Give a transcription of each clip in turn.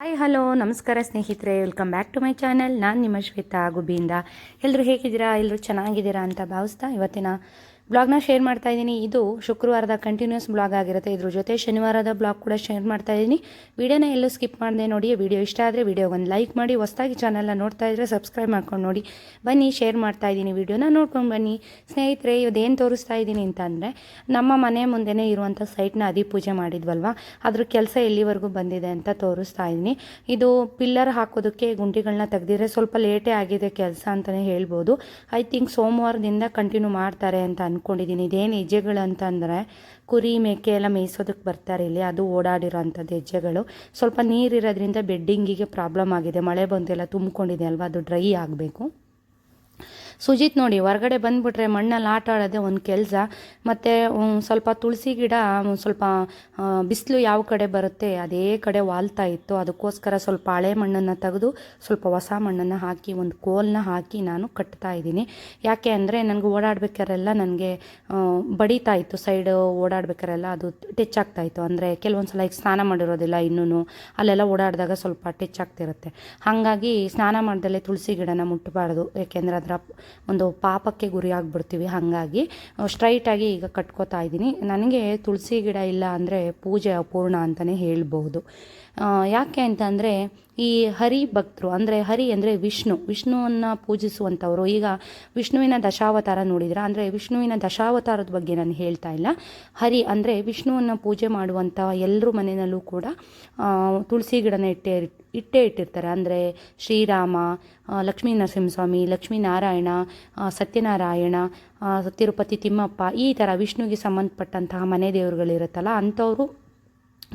Hi hello ನಮಸ್ಕಾರ ಸ್ನೇಹಿತರೆ. Welcome back to my channel ನಾನು ನಿಮ್ಮ ಶ್ವೇತಾ ಗುಬ್ಬಿಯಿಂದ. ಎಲ್ಲರೂ ಹೇಗಿದ್ದೀರಾ? ಎಲ್ಲರೂ ಚೆನ್ನಾಗಿದ್ದೀರಾ ಅಂತ ಭಾವಿಸ್ತಾ ಇವತ್ತಿನ ಬ್ಲಾಗ್ನ ಶೇರ್ ಮಾಡ್ತಾ ಇದ್ದೀನಿ. ಇದು ಶುಕ್ರವಾರದ ಕಂಟಿನ್ಯೂಸ್ ಬ್ಲಾಗ್ ಆಗಿರುತ್ತೆ. ಇದ್ರ ಜೊತೆ ಶನಿವಾರದ ಬ್ಲಾಗ್ ಕೂಡ ಶೇರ್ ಮಾಡ್ತಾ ಇದ್ದೀನಿ. ವಿಡಿಯೋನ ಎಲ್ಲೂ ಸ್ಕಿಪ್ ಮಾಡಿದೆ ನೋಡಿ. ವಿಡಿಯೋ ಇಷ್ಟ ಆದರೆ ವಿಡಿಯೋಗೊಂದು ಲೈಕ್ ಮಾಡಿ, ಹೊಸ್ದಾಗಿ ಚಾನಲ್ನ ನೋಡ್ತಾ ಇದ್ರೆ ಸಬ್ಸ್ಕ್ರೈಬ್ ಮಾಡ್ಕೊಂಡು ನೋಡಿ. ಬನ್ನಿ, ಶೇರ್ ಮಾಡ್ತಾ ಇದ್ದೀನಿ. ವಿಡಿಯೋನ ನೋಡ್ಕೊಂಡು ಬನ್ನಿ. ಸ್ನೇಹಿತರೆ ಇವ್ದೇನು ತೋರಿಸ್ತಾ ಇದ್ದೀನಿ ಅಂತಂದರೆ ನಮ್ಮ ಮನೆ ಮುಂದೆನೇ ಇರುವಂಥ ಸೈಟ್ನ ಅದಿ ಪೂಜೆ ಮಾಡಿದ್ವಲ್ವ? ಅದ್ರ ಕೆಲಸ ಎಲ್ಲಿವರೆಗೂ ಬಂದಿದೆ ಅಂತ ತೋರಿಸ್ತಾ ಇದ್ದೀನಿ. ಇದು ಪಿಲ್ಲರ್ ಹಾಕೋದಕ್ಕೆ ಗುಂಡಿಗಳನ್ನ ತೆಗೆದಿದ್ರೆ ಸ್ವಲ್ಪ ಲೇಟೇ ಆಗಿದೆ ಕೆಲಸ ಅಂತಲೇ ಹೇಳ್ಬೋದು. ಐ ಥಿಂಕ್ ಸೋಮವಾರದಿಂದ ಕಂಟಿನ್ಯೂ ಮಾಡ್ತಾರೆ ಅಂತ ಅಂದ್ಕೊಂಡಿದ್ದೀನಿ ಇದೇನು ಹೆಜ್ಜೆಗಳು ಅಂತಂದರೆ ಕುರಿ ಮೇಕೆ ಎಲ್ಲ ಮೇಯಿಸೋದಕ್ಕೆ ಬರ್ತಾರೆ ಇಲ್ಲಿ. ಅದು ಓಡಾಡಿರೋ ಅಂಥದ್ದು ಹೆಜ್ಜೆಗಳು. ಸ್ವಲ್ಪ ನೀರಿರೋದ್ರಿಂದ ಬೆಡ್ಡಿಂಗಿಗೆ ಪ್ರಾಬ್ಲಮ್ ಆಗಿದೆ. ಮಳೆ ಬಂದು ಎಲ್ಲ ತುಂಬಿಕೊಂಡಿದೆ ಅಲ್ವಾ? ಅದು ಡ್ರೈ ಆಗಬೇಕು. ಸುಜಿತ್ ನೋಡಿ, ಹೊರಗಡೆ ಬಂದುಬಿಟ್ರೆ ಮಣ್ಣಲ್ಲಿ ಆಟ ಆಡೋದೇ ಒಂದು ಕೆಲಸ. ಮತ್ತು ಸ್ವಲ್ಪ ತುಳಸಿ ಗಿಡ ಸ್ವಲ್ಪ ಬಿಸಿಲು ಯಾವ ಕಡೆ ಬರುತ್ತೆ, ಅದೇ ಕಡೆ ವಾಲ್ತಾ ಇತ್ತು. ಅದಕ್ಕೋಸ್ಕರ ಸ್ವಲ್ಪ ಹಳೆ ಮಣ್ಣನ್ನು ತೆಗೆದು, ಸ್ವಲ್ಪ ಹೊಸ ಮಣ್ಣನ್ನು ಹಾಕಿ, ಒಂದು ಕೋಲನ್ನ ಹಾಕಿ ನಾನು ಕಟ್ತಾ ಇದ್ದೀನಿ. ಯಾಕೆ ಅಂದರೆ, ನನಗೆ ಓಡಾಡ್ಬೇಕಾರೆಲ್ಲ ನನಗೆ ಬಡಿತಾ ಇತ್ತು. ಸೈಡ್ ಓಡಾಡ್ಬೇಕಾರೆಲ್ಲ ಅದು ಟಚ್ ಆಗ್ತಾ ಇತ್ತು. ಅಂದರೆ ಕೆಲವೊಂದು ಸಲ ಈಗ ಸ್ನಾನ ಮಾಡಿರೋದಿಲ್ಲ ಇನ್ನೂ ಅಲ್ಲೆಲ್ಲ ಓಡಾಡಿದಾಗ ಸ್ವಲ್ಪ ಟಚ್ ಆಗ್ತಿರುತ್ತೆ. ಹಾಗಾಗಿ ಸ್ನಾನ ಮಾಡ್ದಲ್ಲೇ ತುಳಸಿ ಗಿಡನ ಮುಟ್ಟಬಾರ್ದು. ಏಕೆಂದರೆ ಅದರ ಒಂದು ಪಾಪಕ್ಕೆ ಗುರಿ ಆಗಿಬಿಡ್ತೀವಿ ಹಾಗಾಗಿ ಸ್ಟ್ರೈಟಾಗಿ ಈಗ ಕಟ್ಕೋತಾ ಇದ್ದೀನಿ. ನನಗೆ ತುಳಸಿ ಗಿಡ ಇಲ್ಲ ಅಂದರೆ ಪೂಜೆ ಅಪೂರ್ಣ ಅಂತಲೇ ಹೇಳ್ಬೋದು ಯಾಕೆ ಅಂತಂದರೆ, ಈ ಹರಿ ಭಕ್ತರು, ಅಂದರೆ ಹರಿ ಅಂದರೆ ವಿಷ್ಣು. ವಿಷ್ಣುವನ್ನು ಪೂಜಿಸುವಂಥವ್ರು ಈಗ ವಿಷ್ಣುವಿನ ದಶಾವತಾರ ನೋಡಿದ್ರೆ ಅಂದರೆ ವಿಷ್ಣುವಿನ ದಶಾವತಾರದ ಬಗ್ಗೆ ನಾನು ಹೇಳ್ತಾ ಇಲ್ಲ. ಹರಿ ಅಂದರೆ ವಿಷ್ಣುವನ್ನು ಪೂಜೆ ಮಾಡುವಂಥ ಎಲ್ಲರೂ ಮನೆಯಲ್ಲೂ ಕೂಡ ತುಳಸಿ ಗಿಡನ ಇಟ್ಟೇ ಇಟ್ಟೇ ಇಟ್ಟಿರ್ತಾರೆ. ಅಂದರೆ ಶ್ರೀರಾಮ ಲಕ್ಷ್ಮೀ ನರಸಿಂಹಸ್ವಾಮಿ ಲಕ್ಷ್ಮೀನಾರಾಯಣ ಸತ್ಯನಾರಾಯಣ ತಿರುಪತಿ ತಿಮ್ಮಪ್ಪ, ಈ ಥರ ವಿಷ್ಣುವಿಗೆ ಸಂಬಂಧಪಟ್ಟಂತಹ ಮನೆ ದೇವರುಗಳಿರುತ್ತಲ್ಲ, ಅಂಥವರು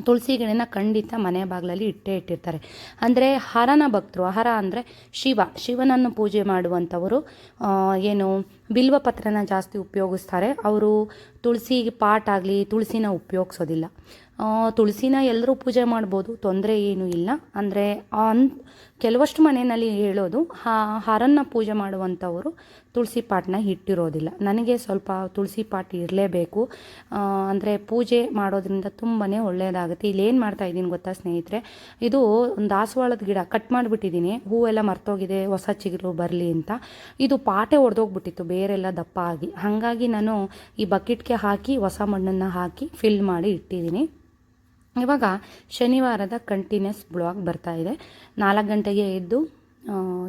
ತುಳಸಿ ಗಿಡನ ಖಂಡಿತ ಮನೆ ಬಾಗಿಲಲ್ಲಿ ಇಟ್ಟೇ ಇಟ್ಟಿರ್ತಾರೆ. ಅಂದರೆ ಹರನ ಭಕ್ತರು, ಹರ ಅಂದರೆ ಶಿವ, ಶಿವನನ್ನು ಪೂಜೆ ಮಾಡುವಂಥವರು ಏನು ಬಿಲ್ವ ಪತ್ರನ ಜಾಸ್ತಿ ಉಪಯೋಗಿಸ್ತಾರೆ. ಅವರು ತುಳಸಿ ಪಾಟ್ ಆಗಲಿ ತುಳಸಿನ ಉಪಯೋಗಿಸೋದಿಲ್ಲ. ತುಳಸಿನ ಎಲ್ಲರೂ ಪೂಜೆ ಮಾಡ್ಬೋದು, ತೊಂದರೆ ಏನೂ ಇಲ್ಲ. ಅಂದರೆ ಅನ್, ಕೆಲವಷ್ಟು ಮನೆಯಲ್ಲಿ ಹೇಳೋದು ಹರನ್ನ ಪೂಜೆ ಮಾಡುವಂಥವರು ತುಳಸಿ ಪಾಟ್ನ ಇಟ್ಟಿರೋದಿಲ್ಲ. ನನಗೆ ಸ್ವಲ್ಪ ತುಳಸಿ ಪಾಟ್ ಇರಲೇಬೇಕು. ಅಂದರೆ ಪೂಜೆ ಮಾಡೋದ್ರಿಂದ ತುಂಬಾ ಒಳ್ಳೆಯದಾಗುತ್ತೆ ಇಲ್ಲಿ ಏನು ಮಾಡ್ತಾ ಇದ್ದೀನಿ ಗೊತ್ತಾ ಸ್ನೇಹಿತರೆ? ಇದು ಒಂದು ದಾಸವಾಳದ ಗಿಡ ಕಟ್ ಮಾಡಿಬಿಟ್ಟಿದ್ದೀನಿ. ಹೂವೆಲ್ಲ ಮರ್ತೋಗಿದೆ, ಹೊಸ ಚಿಗುರು ಬರಲಿ ಅಂತ. ಇದು ಪಾಟೆ ಒಡೆದೋಗ್ಬಿಟ್ಟಿತ್ತು, ಬೇರೆಲ್ಲ ದಪ್ಪ ಆಗಿ. ಹಾಗಾಗಿ ನಾನು ಈ ಬಕೆಟ್ಗೆ ಹಾಕಿ, ಹೊಸ ಮಣ್ಣನ್ನು ಹಾಕಿ ಫಿಲ್ ಮಾಡಿ ಇಟ್ಟಿದ್ದೀನಿ. ಇವಾಗ ಶನಿವಾರದ ಕಂಟಿನ್ಯೂಸ್ ಬ್ಲಾಗ್ ಬರ್ತಾ ಇದೆ. ನಾಲ್ಕು ಗಂಟೆಗೆ ಎದ್ದು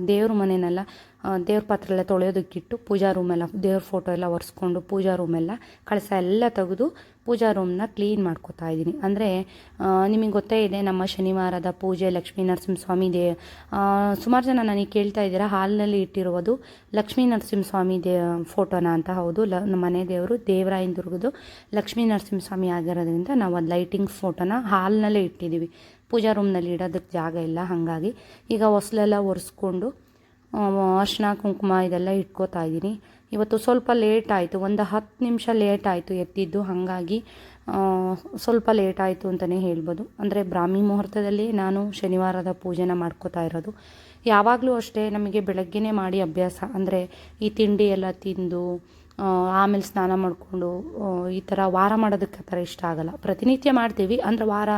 ದೇವ್ರ ಮನೆನೆಲ್ಲ ಆ, ದೇವ್ರ ಪಾತ್ರೆ ಎಲ್ಲ ತೊಳೆಯೋದಕ್ಕಿಟ್ಟು ಪೂಜಾ ರೂಮೆಲ್ಲ ದೇವ್ರ ಫೋಟೋ ಎಲ್ಲ ಒರೆಸ್ಕೊಂಡು ಪೂಜಾ ರೂಮೆಲ್ಲ ಕಳಸ ಎಲ್ಲ ತೆಗೆದು ಪೂಜಾ ರೂಮ್ನ ಕ್ಲೀನ್ ಮಾಡ್ಕೋತಾ ಇದ್ದೀನಿ. ಅಂದರೆ ನಿಮಗೆ ಗೊತ್ತೇ ಇದೆ ನಮ್ಮ ಶನಿವಾರದ ಪೂಜೆ ಲಕ್ಷ್ಮೀ ನರಸಿಂಹಸ್ವಾಮಿ ದೇ ಸುಮಾರು ಜನ ನನಗೆ ಕೇಳ್ತಾ ಇದ್ದೀರಾ ಹಾಲ್ನಲ್ಲಿ ಇಟ್ಟಿರುವುದು ಲಕ್ಷ್ಮೀ ನರಸಿಂಹಸ್ವಾಮಿ ದೇ ಫೋಟೋನ ಅಂತ. ಹೌದು ಲ ನಮ್ಮ ಮನೆ ದೇವರು ದೇವರಾಯನ ದುರ್ಗದು ಲಕ್ಷ್ಮೀ ನರಸಿಂಹಸ್ವಾಮಿ ಆಗಿರೋದ್ರಿಂದ ನಾವು ಅದು ಲೈಟಿಂಗ್ ಫೋಟೋನ ಹಾಲ್ನಲ್ಲೇ ಇಟ್ಟಿದ್ದೀವಿ ಪೂಜಾ ರೂಮ್ನಲ್ಲಿ ಇಡೋದಕ್ಕೆ ಜಾಗ ಇಲ್ಲ, ಹಾಗಾಗಿ ಈಗ ಹೊಸಲೆಲ್ಲ ಒರೆಸ್ಕೊಂಡು ಅರ್ಶಿನ ಕುಂಕುಮ ಇದೆಲ್ಲ ಇಟ್ಕೋತಾ ಇದ್ದೀನಿ. ಇವತ್ತು ಸ್ವಲ್ಪ ಲೇಟ್ ಆಯಿತು, ಒಂದು ಹತ್ತು ನಿಮಿಷ ಲೇಟ್ ಆಯಿತು ಎತ್ತಿದ್ದು, ಹಾಗಾಗಿ ಸ್ವಲ್ಪ ಲೇಟ್ ಆಯಿತು ಅಂತಲೇ ಹೇಳ್ಬೋದು. ಅಂದರೆ ಬ್ರಾಹ್ಮಿ ಮುಹೂರ್ತದಲ್ಲಿ ನಾನು ಶನಿವಾರದ ಪೂಜೆನ ಮಾಡ್ಕೋತಾ ಇರೋದು. ಯಾವಾಗಲೂ ಅಷ್ಟೇ ನಮಗೆ ಬೆಳಗ್ಗೆನೇ ಮಾಡಿ ಅಭ್ಯಾಸ, ಅಂದರೆ ಈ ತಿಂಡಿ ಎಲ್ಲ ತಿಂದು ಆಮೇಲೆ ಸ್ನಾನ ಮಾಡಿಕೊಂಡು ಈ ಥರ ವಾರ ಮಾಡೋದಕ್ಕೆ ಆ ಥರ ಇಷ್ಟ ಆಗಲ್ಲ. ಪ್ರತಿನಿತ್ಯ ಮಾಡ್ತೀವಿ, ಅಂದರೆ ವಾರ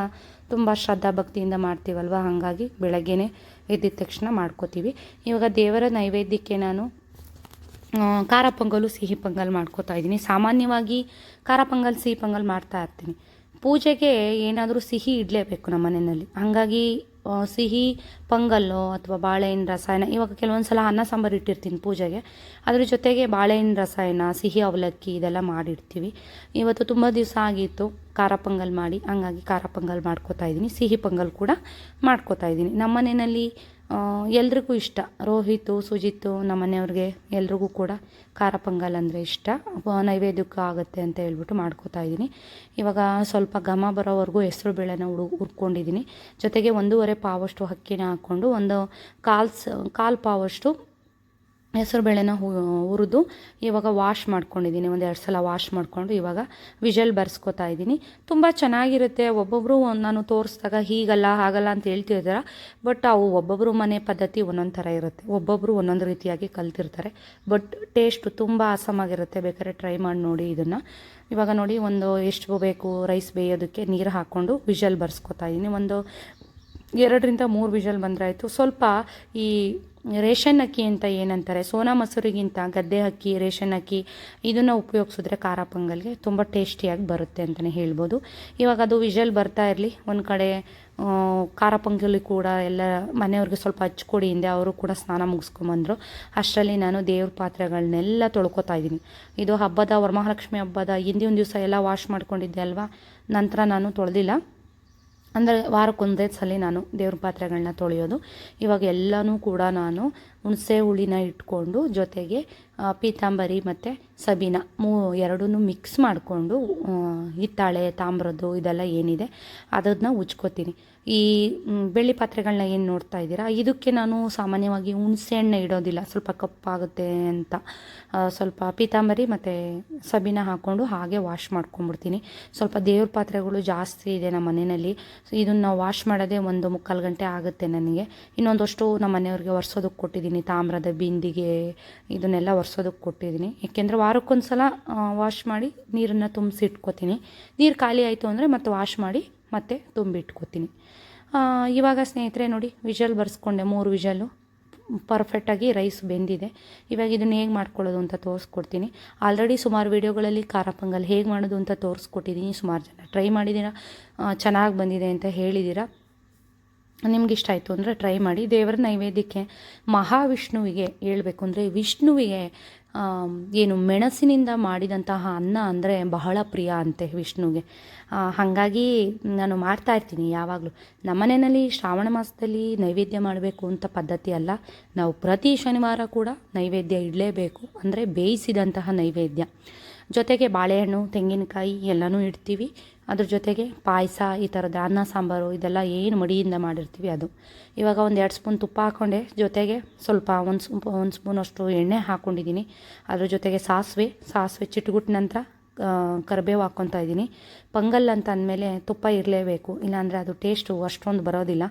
ತುಂಬ ಶ್ರದ್ಧಾ ಭಕ್ತಿಯಿಂದ ಮಾಡ್ತೀವಲ್ವ? ಹಾಗಾಗಿ ಬೆಳಗ್ಗೆನೇ ಎದ್ದಿದ ತಕ್ಷಣ ಮಾಡ್ಕೋತೀವಿ. ಇವಾಗ ದೇವರ ನೈವೇದ್ಯಕ್ಕೆ ನಾನು ಖಾರ ಪೊಂಗಲು, ಸಿಹಿ ಪೊಂಗಲ್ ಮಾಡ್ಕೋತಾ ಇದ್ದೀನಿ. ಸಾಮಾನ್ಯವಾಗಿ ಖಾರ ಪೊಂಗಲ್, ಸಿಹಿ ಪೊಂಗಲ್ ಮಾಡ್ತಾ ಇರ್ತೀನಿ. ಪೂಜೆಗೆ ಏನಾದರೂ ಸಿಹಿ ಇಡಲೇಬೇಕು ನಮ್ಮ ಮನೆಯಲ್ಲಿ ಹಾಗಾಗಿ ಸಿಹಿ ಪೊಂಗಲ್ಲು ಅಥವಾ ಬಾಳೆಹಣ್ಣು ರಸಾಯನ ಇವಾಗ ಕೆಲವೊಂದು ಸಲ ಅನ್ನ ಸಾಂಬಾರು ಇಟ್ಟಿರ್ತೀನಿ ಪೂಜೆಗೆ. ಅದ್ರ ಜೊತೆಗೆ ಬಾಳೆಹಣ್ಣು ರಸಾಯನ ಸಿಹಿ ಅವಲಕ್ಕಿ ಇದೆಲ್ಲ ಮಾಡಿರ್ತೀವಿ. ಇವತ್ತು ತುಂಬ ದಿವಸ ಆಗಿತ್ತು ಖಾರ ಪೊಂಗಲ್ ಮಾಡಿ ಹಂಗಾಗಿ ಖಾರ ಪೊಂಗಲ್ ಮಾಡ್ಕೋತಾ ಇದ್ದೀನಿ. ಸಿಹಿ ಪೊಂಗಲ್ ಕೂಡ ಮಾಡ್ಕೋತಾ ಇದ್ದೀನಿ. ನಮ್ಮ ಮನೆಯಲ್ಲಿ ಆ, ಎಲ್ರಿಗೂ ಇಷ್ಟ. ರೋಹಿತು ಸುಜಿತು ನಮ್ಮ ಮನೆಯವ್ರಿಗೆ ಎಲ್ರಿಗೂ ಕೂಡ ಖಾರ ಪೊಂಗಲ್ ಅಂದರೆ ಇಷ್ಟ. ನೈವೇದ್ಯಕ್ಕೆ ಆಗುತ್ತೆ ಅಂತ ಹೇಳ್ಬಿಟ್ಟು ಮಾಡ್ಕೋತಾ ಇದ್ದೀನಿ. ಇವಾಗ ಸ್ವಲ್ಪ ಘಮ ಬರೋವರೆಗೂ ಹೆಸರು ಬೇಳೆನ ಹುಡು ಹುರ್ಕೊಂಡಿದ್ದೀನಿ. ಜೊತೆಗೆ ಒಂದೂವರೆ ಪಾವಷ್ಟು ಅಕ್ಕಿನ ಹಾಕ್ಕೊಂಡು ಒಂದು ಕಾಲು ಸ, ಕಾಲು ಪಾವಷ್ಟು ಹೆಸರುಬೇಳೆನ ಹುರಿದು ಇವಾಗ ವಾಶ್ ಮಾಡ್ಕೊಂಡಿದ್ದೀನಿ. ಒಂದು ಎರಡು ಸಲ ವಾಶ್ ಮಾಡಿಕೊಂಡು ಇವಾಗ ವಿಜಲ್ ಬರ್ಸ್ಕೊತಾ ಇದ್ದೀನಿ. ತುಂಬ ಚೆನ್ನಾಗಿರುತ್ತೆ. ಒಬ್ಬೊಬ್ಬರು ನಾನು ತೋರಿಸಿದಾಗ ಹೀಗಲ್ಲ, ಹಾಗಲ್ಲ ಅಂತ ಹೇಳ್ತಿರ್ತಾರೆ. ಬಟ್ ಅವು ಒಬ್ಬೊಬ್ಬರು ಮನೆ ಪದ್ಧತಿ ಒಂದೊಂದು ಥರ ಇರುತ್ತೆ. ಒಬ್ಬೊಬ್ಬರು ಒಂದೊಂದು ರೀತಿಯಾಗಿ ಕಲ್ತಿರ್ತಾರೆ. ಬಟ್ ಟೇಸ್ಟ್ ತುಂಬ ಆಸಮಾಗಿರುತ್ತೆ ಬೇಕಾದ್ರೆ ಟ್ರೈ ಮಾಡಿ ನೋಡಿ ಇದನ್ನು. ಇವಾಗ ನೋಡಿ ಒಂದು ಎಷ್ಟು ಬೇಕು ರೈಸ್ ಬೇಯೋದಕ್ಕೆ ನೀರು ಹಾಕ್ಕೊಂಡು ವಿಜಲ್ ಬರ್ಸ್ಕೊತಾ ಇದ್ದೀನಿ. ಒಂದು ಎರಡರಿಂದ ಮೂರು ವಿಷಲ್ ಬಂದ್ರಾಯ್ತು. ಸ್ವಲ್ಪ ಈ ರೇಷನ್ ಅಕ್ಕಿ ಅಂತ ಏನಂತಾರೆ, ಸೋನಾ ಮಸೂರಿಗಿಂತ ಗದ್ದೆ ಅಕ್ಕಿ, ರೇಷನ್ ಅಕ್ಕಿ, ಇದನ್ನು ಉಪಯೋಗಿಸಿದ್ರೆ ಖಾರ ಪೊಂಗಲ್ಗೆ ತುಂಬ ಟೇಸ್ಟಿಯಾಗಿ ಬರುತ್ತೆ ಅಂತಲೇ ಹೇಳ್ಬೋದು. ಇವಾಗ ಅದು ವಿಷಲ್ ಬರ್ತಾ ಇರಲಿ, ಒಂದು ಕಡೆ ಖಾರ ಪೊಂಗಲಿ ಕೂಡ ಎಲ್ಲ ಮನೆಯವ್ರಿಗೆ ಸ್ವಲ್ಪ ಹಚ್ಕೊಡಿ ಹಿಂದೆ ಅವರು ಕೂಡ ಸ್ನಾನ ಮುಗಿಸ್ಕೊಂಬಂದರು. ಅಷ್ಟರಲ್ಲಿ ನಾನು ದೇವ್ರ ಪಾತ್ರೆಗಳನ್ನೆಲ್ಲ ತೊಳ್ಕೊತಾ ಇದ್ದೀನಿ. ಇದು ಹಬ್ಬದ ವರಮಹಾಲಕ್ಷ್ಮಿ ಹಬ್ಬದ ಹಿಂದಿನ ದಿವಸ ಎಲ್ಲ ವಾಶ್ ಮಾಡ್ಕೊಂಡಿದ್ದೆ ಅಲ್ವಾ? ನಂತರ ನಾನು ತೊಳೆದಿಲ್ಲ. ಅಂದರೆ ವಾರಕ್ಕೊಂದೇ ಸಲ ನಾನು ದೇವ್ರ ಪಾತ್ರೆಗಳನ್ನ ತೊಳೆಯೋದು. ಇವಾಗ ಎಲ್ಲನೂ ಕೂಡ ನಾನು ಹುಣಸೆ ಹುಳಿನ ಇಟ್ಕೊಂಡು ಜೊತೆಗೆ ಪೀತಾಂಬರಿ ಮತ್ತು ಸಬೀನ ಮೂ ಎರಡೂ ಮಿಕ್ಸ್ ಮಾಡಿಕೊಂಡು ಹಿತ್ತಾಳೆ, ತಾಮ್ರದ್ದು ಇದೆಲ್ಲ ಏನಿದೆ, ಅದನ್ನ ಉಜ್ಕೋತೀನಿ. ಈ ಬೆಳ್ಳಿ ಪಾತ್ರೆಗಳನ್ನ ಏನು ನೋಡ್ತಾ ಇದ್ದೀರಾ? ಇದಕ್ಕೆ ನಾನು ಸಾಮಾನ್ಯವಾಗಿ ಹುಣಸೆ ಹಣ್ಣೆ ಇಡೋದಿಲ್ಲ. ಸ್ವಲ್ಪ ಕಪ್ಪಾಗುತ್ತೆ ಅಂತ. ಸ್ವಲ್ಪ ಪೀತಾಂಬರಿ ಮತ್ತು ಸಬೀನ ಹಾಕ್ಕೊಂಡು ಹಾಗೆ ವಾಶ್ ಮಾಡ್ಕೊಂಡ್ಬಿಡ್ತೀನಿ. ಸ್ವಲ್ಪ ದೇವ್ರ ಪಾತ್ರೆಗಳು ಜಾಸ್ತಿ ಇದೆ ನಮ್ಮ ಮನೆಯಲ್ಲಿ. ಸೊ ಇದನ್ನು ವಾಶ್ ಮಾಡೋದೇ ಒಂದು ಮುಕ್ಕಾಲು ಗಂಟೆ ಆಗುತ್ತೆ ನನಗೆ. ಇನ್ನೊಂದಷ್ಟು ನಮ್ಮ ಮನೆಯವ್ರಿಗೆ ಒರೆಸೋದಕ್ಕೆ ಕೊಟ್ಟಿದ್ದೀನಿ. ತಾಮ್ರದ, ಬಿಂದಿಗೆ, ಇದನ್ನೆಲ್ಲ ಒರೆಸೋದಕ್ಕೆ ಕೊಟ್ಟಿದ್ದೀನಿ. ಏಕೆಂದರೆ ವಾರಕ್ಕೊಂದು ಸಲ ವಾಶ್ ಮಾಡಿ ನೀರನ್ನು ತುಂಬಿಸಿ ಇಟ್ಕೋತೀನಿ. ನೀರು ಖಾಲಿ ಆಯಿತು ಅಂದರೆ ಮತ್ತೆ ವಾಶ್ ಮಾಡಿ ಮತ್ತೆ ತುಂಬಿಟ್ಕೋತೀನಿ ಇವಾಗ ಸ್ನೇಹಿತರೆ ನೋಡಿ, ವಿಷಲ್ ಬರ್ಸ್ಕೊಂಡೆ, ಮೂರು ವಿಷಲು. ಪರ್ಫೆಕ್ಟಾಗಿ ರೈಸ್ ಬೆಂದಿದೆ. ಇವಾಗ ಇದನ್ನು ಹೇಗೆ ಮಾಡ್ಕೊಳ್ಳೋದು ಅಂತ ತೋರಿಸ್ಕೊಡ್ತೀನಿ. ಆಲ್ರೆಡಿ ಸುಮಾರು ವೀಡಿಯೋಗಳಲ್ಲಿ ಖಾರ ಪೊಂಗಲ್ ಹೇಗೆ ಮಾಡೋದು ಅಂತ ತೋರಿಸ್ಕೊಟ್ಟಿದ್ದೀನಿ. ಸುಮಾರು ಜನ ಟ್ರೈ ಮಾಡಿದ್ದೀರಾ ಚೆನ್ನಾಗಿ ಬಂದಿದೆ ಅಂತ ಹೇಳಿದ್ದೀರಾ. ನಿಮ್ಗೆ ಇಷ್ಟ ಆಯಿತು ಅಂದರೆ ಟ್ರೈ ಮಾಡಿ. ದೇವರ ನೈವೇದ್ಯಕ್ಕೆ ಮಹಾವಿಷ್ಣುವಿಗೆ ಹೇಳಬೇಕು ಅಂದರೆ ವಿಷ್ಣುವಿಗೆ ಏನು ಮೆಣಸಿನಿಂದ ಮಾಡಿದಂತಹ ಅನ್ನ ಅಂದರೆ ಬಹಳ ಪ್ರಿಯ ಅಂತೆ ವಿಷ್ಣುವಿಗೆ. ಹಾಗಾಗಿ ನಾನು ಮಾಡ್ತಾ ಇರ್ತೀನಿ ಯಾವಾಗಲೂ. ನಮ್ಮನೆಯಲ್ಲಿ ಶ್ರಾವಣ ಮಾಸದಲ್ಲಿ ನೈವೇದ್ಯ ಮಾಡಬೇಕು ಅಂತ ಪದ್ಧತಿ ಅಲ್ಲ. ನಾವು ಪ್ರತಿ ಶನಿವಾರ ಕೂಡ ನೈವೇದ್ಯ ಇಡಲೇಬೇಕು ಅಂದರೆ ಬೇಯಿಸಿದಂತಹ ನೈವೇದ್ಯ. ಜೊತೆಗೆ ಬಾಳೆಹಣ್ಣು, ತೆಂಗಿನಕಾಯಿ ಎಲ್ಲನೂ ಇಡ್ತೀವಿ. ಅದ್ರ ಜೊತೆಗೆ ಪಾಯಸ, ಈ ಥರದ ಅನ್ನ, ಸಾಂಬಾರು ಇದೆಲ್ಲ ಏನು ಮಡಿಯಿಂದ ಮಾಡಿರ್ತೀವಿ ಅದು. ಇವಾಗ ಒಂದು ಎರಡು ಸ್ಪೂನ್ ತುಪ್ಪ ಹಾಕ್ಕೊಂಡೆ ಜೊತೆಗೆ ಸ್ವಲ್ಪ ಒಂದು ಸ್ಪೂನ್ ಒಂದು ಸ್ಪೂನಷ್ಟು ಎಣ್ಣೆ ಹಾಕ್ಕೊಂಡಿದ್ದೀನಿ ಅದ್ರ ಜೊತೆಗೆ ಸಾಸಿವೆ ಸಾಸಿವೆ ಚಿಟ್ಗುಟ್ ನಂತರ ಕರಿಬೇವು ಹಾಕ್ಕೊತಾ ಇದ್ದೀನಿ. ಪೊಂಗಲ್ ಅಂತ ಅಂದಮೇಲೆ ತುಪ್ಪ ಇರಲೇಬೇಕು. ಇಲ್ಲಾಂದರೆ ಅದು ಟೇಸ್ಟು ಅಷ್ಟೊಂದು ಬರೋದಿಲ್ಲ.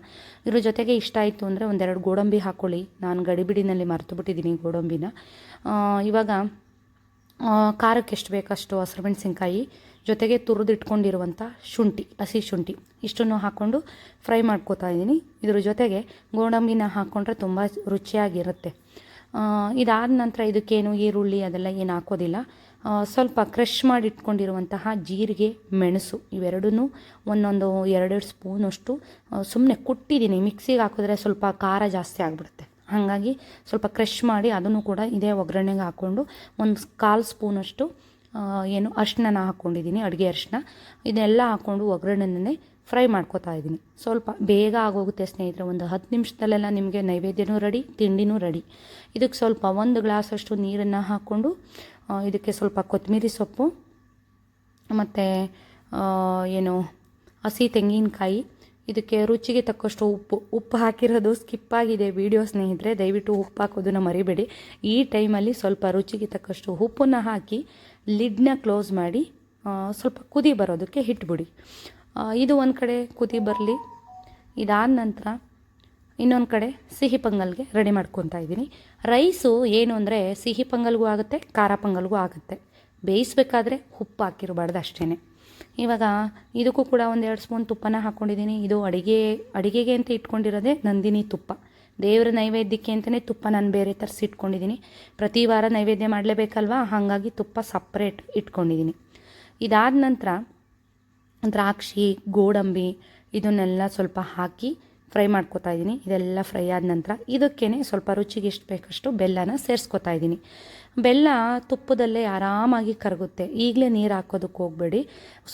ಇದ್ರ ಜೊತೆಗೆ ಇಷ್ಟ ಆಯಿತು ಅಂದರೆ ಒಂದೆರಡು ಗೋಡಂಬಿ ಹಾಕ್ಕೊಳ್ಳಿ ನಾನು ಗಡಿಬಿಡಿನಲ್ಲಿ ಮರೆತು ಬಿಟ್ಟಿದ್ದೀನಿ ಗೋಡಂಬಿನ. ಇವಾಗ ಖಾರಕ್ಕೆ ಎಷ್ಟು ಬೇಕಷ್ಟು ಹಸಿರು ಮೆಣಸಿನ್ಕಾಯಿ, ಜೊತೆಗೆ ತುರಿದಿಟ್ಕೊಂಡಿರುವಂಥ ಶುಂಠಿ, ಹಸಿ ಶುಂಠಿ. ಇಷ್ಟನ್ನು ಹಾಕ್ಕೊಂಡು ಫ್ರೈ ಮಾಡ್ಕೋತಾ ಇದ್ದೀನಿ. ಇದ್ರ ಜೊತೆಗೆ ಗೋಡಂಬಿನ ಹಾಕ್ಕೊಂಡ್ರೆ ತುಂಬ ರುಚಿಯಾಗಿರುತ್ತೆ. ಇದಾದ ನಂತರ ಇದಕ್ಕೇನು ಈರುಳ್ಳಿ ಅದೆಲ್ಲ ಏನು ಹಾಕೋದಿಲ್ಲ. ಸ್ವಲ್ಪ ಕ್ರಷ್ ಮಾಡಿ ಇಟ್ಕೊಂಡಿರುವಂತಹ ಜೀರಿಗೆ, ಮೆಣಸು ಇವೆರಡನ್ನೂ ಒಂದೊಂದು ಎರಡೆರಡು ಸ್ಪೂನಷ್ಟು ಸುಮ್ಮನೆ ಕುಟ್ಟಿದ್ದೀನಿ. ಮಿಕ್ಸಿಗೆ ಹಾಕಿದ್ರೆ ಸ್ವಲ್ಪ ಖಾರ ಜಾಸ್ತಿ ಆಗಿಬಿಡುತ್ತೆ. ಹಾಗಾಗಿ ಸ್ವಲ್ಪ ಕ್ರಷ್ ಮಾಡಿ ಅದನ್ನು ಕೂಡ ಇದೇ ಒಗ್ಗರಣೆಗೆ ಹಾಕ್ಕೊಂಡು ಒಂದು ಕಾಲು ಸ್ಪೂನಷ್ಟು ಏನು ಅರಿಶಿನ ಹಾಕ್ಕೊಂಡಿದ್ದೀನಿ, ಅಡುಗೆ ಅರಿಶಿನ ಇದನ್ನೆಲ್ಲ ಹಾಕ್ಕೊಂಡು ಒಗ್ಗರಣೆನೇ ಫ್ರೈ ಮಾಡ್ಕೋತಾ ಇದ್ದೀನಿ. ಸ್ವಲ್ಪ ಬೇಗ ಆಗೋಗುತ್ತೆ ಸ್ನೇಹಿತರೆ, ಒಂದು ಹತ್ತು ನಿಮಿಷದಲ್ಲೆಲ್ಲ ನಿಮಗೆ ನೈವೇದ್ಯನೂ ರೆಡಿ, ತಿಂಡಿನೂ ರೆಡಿ. ಇದಕ್ಕೆ ಸ್ವಲ್ಪ ಒಂದು ಗ್ಲಾಸಷ್ಟು ನೀರನ್ನು ಹಾಕ್ಕೊಂಡು ಇದಕ್ಕೆ ಸ್ವಲ್ಪ ಕೊತ್ತಂಬರಿ ಸೊಪ್ಪು, ಮತ್ತು ಏನು ಹಸಿ ತೆಂಗಿನಕಾಯಿ ಇದಕ್ಕೆ ರುಚಿಗೆ ತಕ್ಕಷ್ಟು ಉಪ್ಪು ಉಪ್ಪು ಹಾಕಿರೋದು ಸ್ಕಿಪ್ ಆಗಿದೆ. ವಿಡಿಯೋ ಸ್ನೇಹಿತರೆ, ದಯವಿಟ್ಟು ಉಪ್ಪು ಹಾಕೋದನ್ನು ಮರಿಬೇಡಿ. ಈ ಟೈಮಲ್ಲಿ ಸ್ವಲ್ಪ ರುಚಿಗೆ ತಕ್ಕಷ್ಟು ಉಪ್ಪನ್ನು ಹಾಕಿ ಲಿಡ್ನ ಕ್ಲೋಸ್ ಮಾಡಿ ಸ್ವಲ್ಪ ಕುದಿ ಬರೋದಕ್ಕೆ ಇಟ್ಬಿಡಿ. ಇದು ಒಂದು ಕಡೆ ಕುದಿ ಬರಲಿ. ಇದಾದ ನಂತರ ಇನ್ನೊಂದು ಕಡೆ ಸಿಹಿ ಪೊಂಗಲ್ಗೆ ರೆಡಿ ಮಾಡ್ಕೊತಾ ಇದ್ದೀನಿ. ರೈಸು ಏನು ಅಂದರೆ ಸಿಹಿ ಪೊಂಗಲ್ಗೂ ಆಗುತ್ತೆ, ಖಾರ ಪೊಂಗಲ್ಗೂ ಆಗುತ್ತೆ. ಬೇಯಿಸ್ಬೇಕಾದ್ರೆ ಉಪ್ಪು ಹಾಕಿರಬಾರ್ದು ಅಷ್ಟೇ ಇವಾಗ ಇದಕ್ಕೂ ಕೂಡ ಒಂದು ಎರಡು ಸ್ಪೂನ್ ತುಪ್ಪನ ಹಾಕ್ಕೊಂಡಿದ್ದೀನಿ ಇದು ಅಡಿಗೆ, ಅಡಿಗೆಗೆ ಅಂತ ಇಟ್ಕೊಂಡಿರೋದೇ ನಂದಿನಿ ತುಪ್ಪ. ದೇವರ ನೈವೇದ್ಯಕ್ಕೆ ಅಂತಲೇ ತುಪ್ಪ ನಾನು ಬೇರೆ ತರಿಸಿ ಇಟ್ಕೊಂಡಿದ್ದೀನಿ. ಪ್ರತಿ ವಾರ ನೈವೇದ್ಯ ಮಾಡಲೇಬೇಕಲ್ವಾ? ಹಾಗಾಗಿ ತುಪ್ಪ ಸಪ್ರೇಟ್ ಇಟ್ಕೊಂಡಿದ್ದೀನಿ. ಇದಾದ ನಂತರ ದ್ರಾಕ್ಷಿ, ಗೋಡಂಬಿ ಇದನ್ನೆಲ್ಲ ಸ್ವಲ್ಪ ಹಾಕಿ ಫ್ರೈ ಮಾಡ್ಕೊತಾ ಇದ್ದೀನಿ. ಇದೆಲ್ಲ ಫ್ರೈ ಆದ ನಂತರ ಇದಕ್ಕೇ ಸ್ವಲ್ಪ ರುಚಿಗೆ ಎಷ್ಟು ಬೇಕಷ್ಟು ಬೆಲ್ಲನ ಸೇರಿಸ್ಕೊತಾ ಇದ್ದೀನಿ. ಬೆಲ್ಲ ತುಪ್ಪದಲ್ಲೇ ಆರಾಮಾಗಿ ಕರಗುತ್ತೆ. ಈಗಲೇ ನೀರು ಹಾಕೋದಕ್ಕೆ ಹೋಗಬೇಡಿ.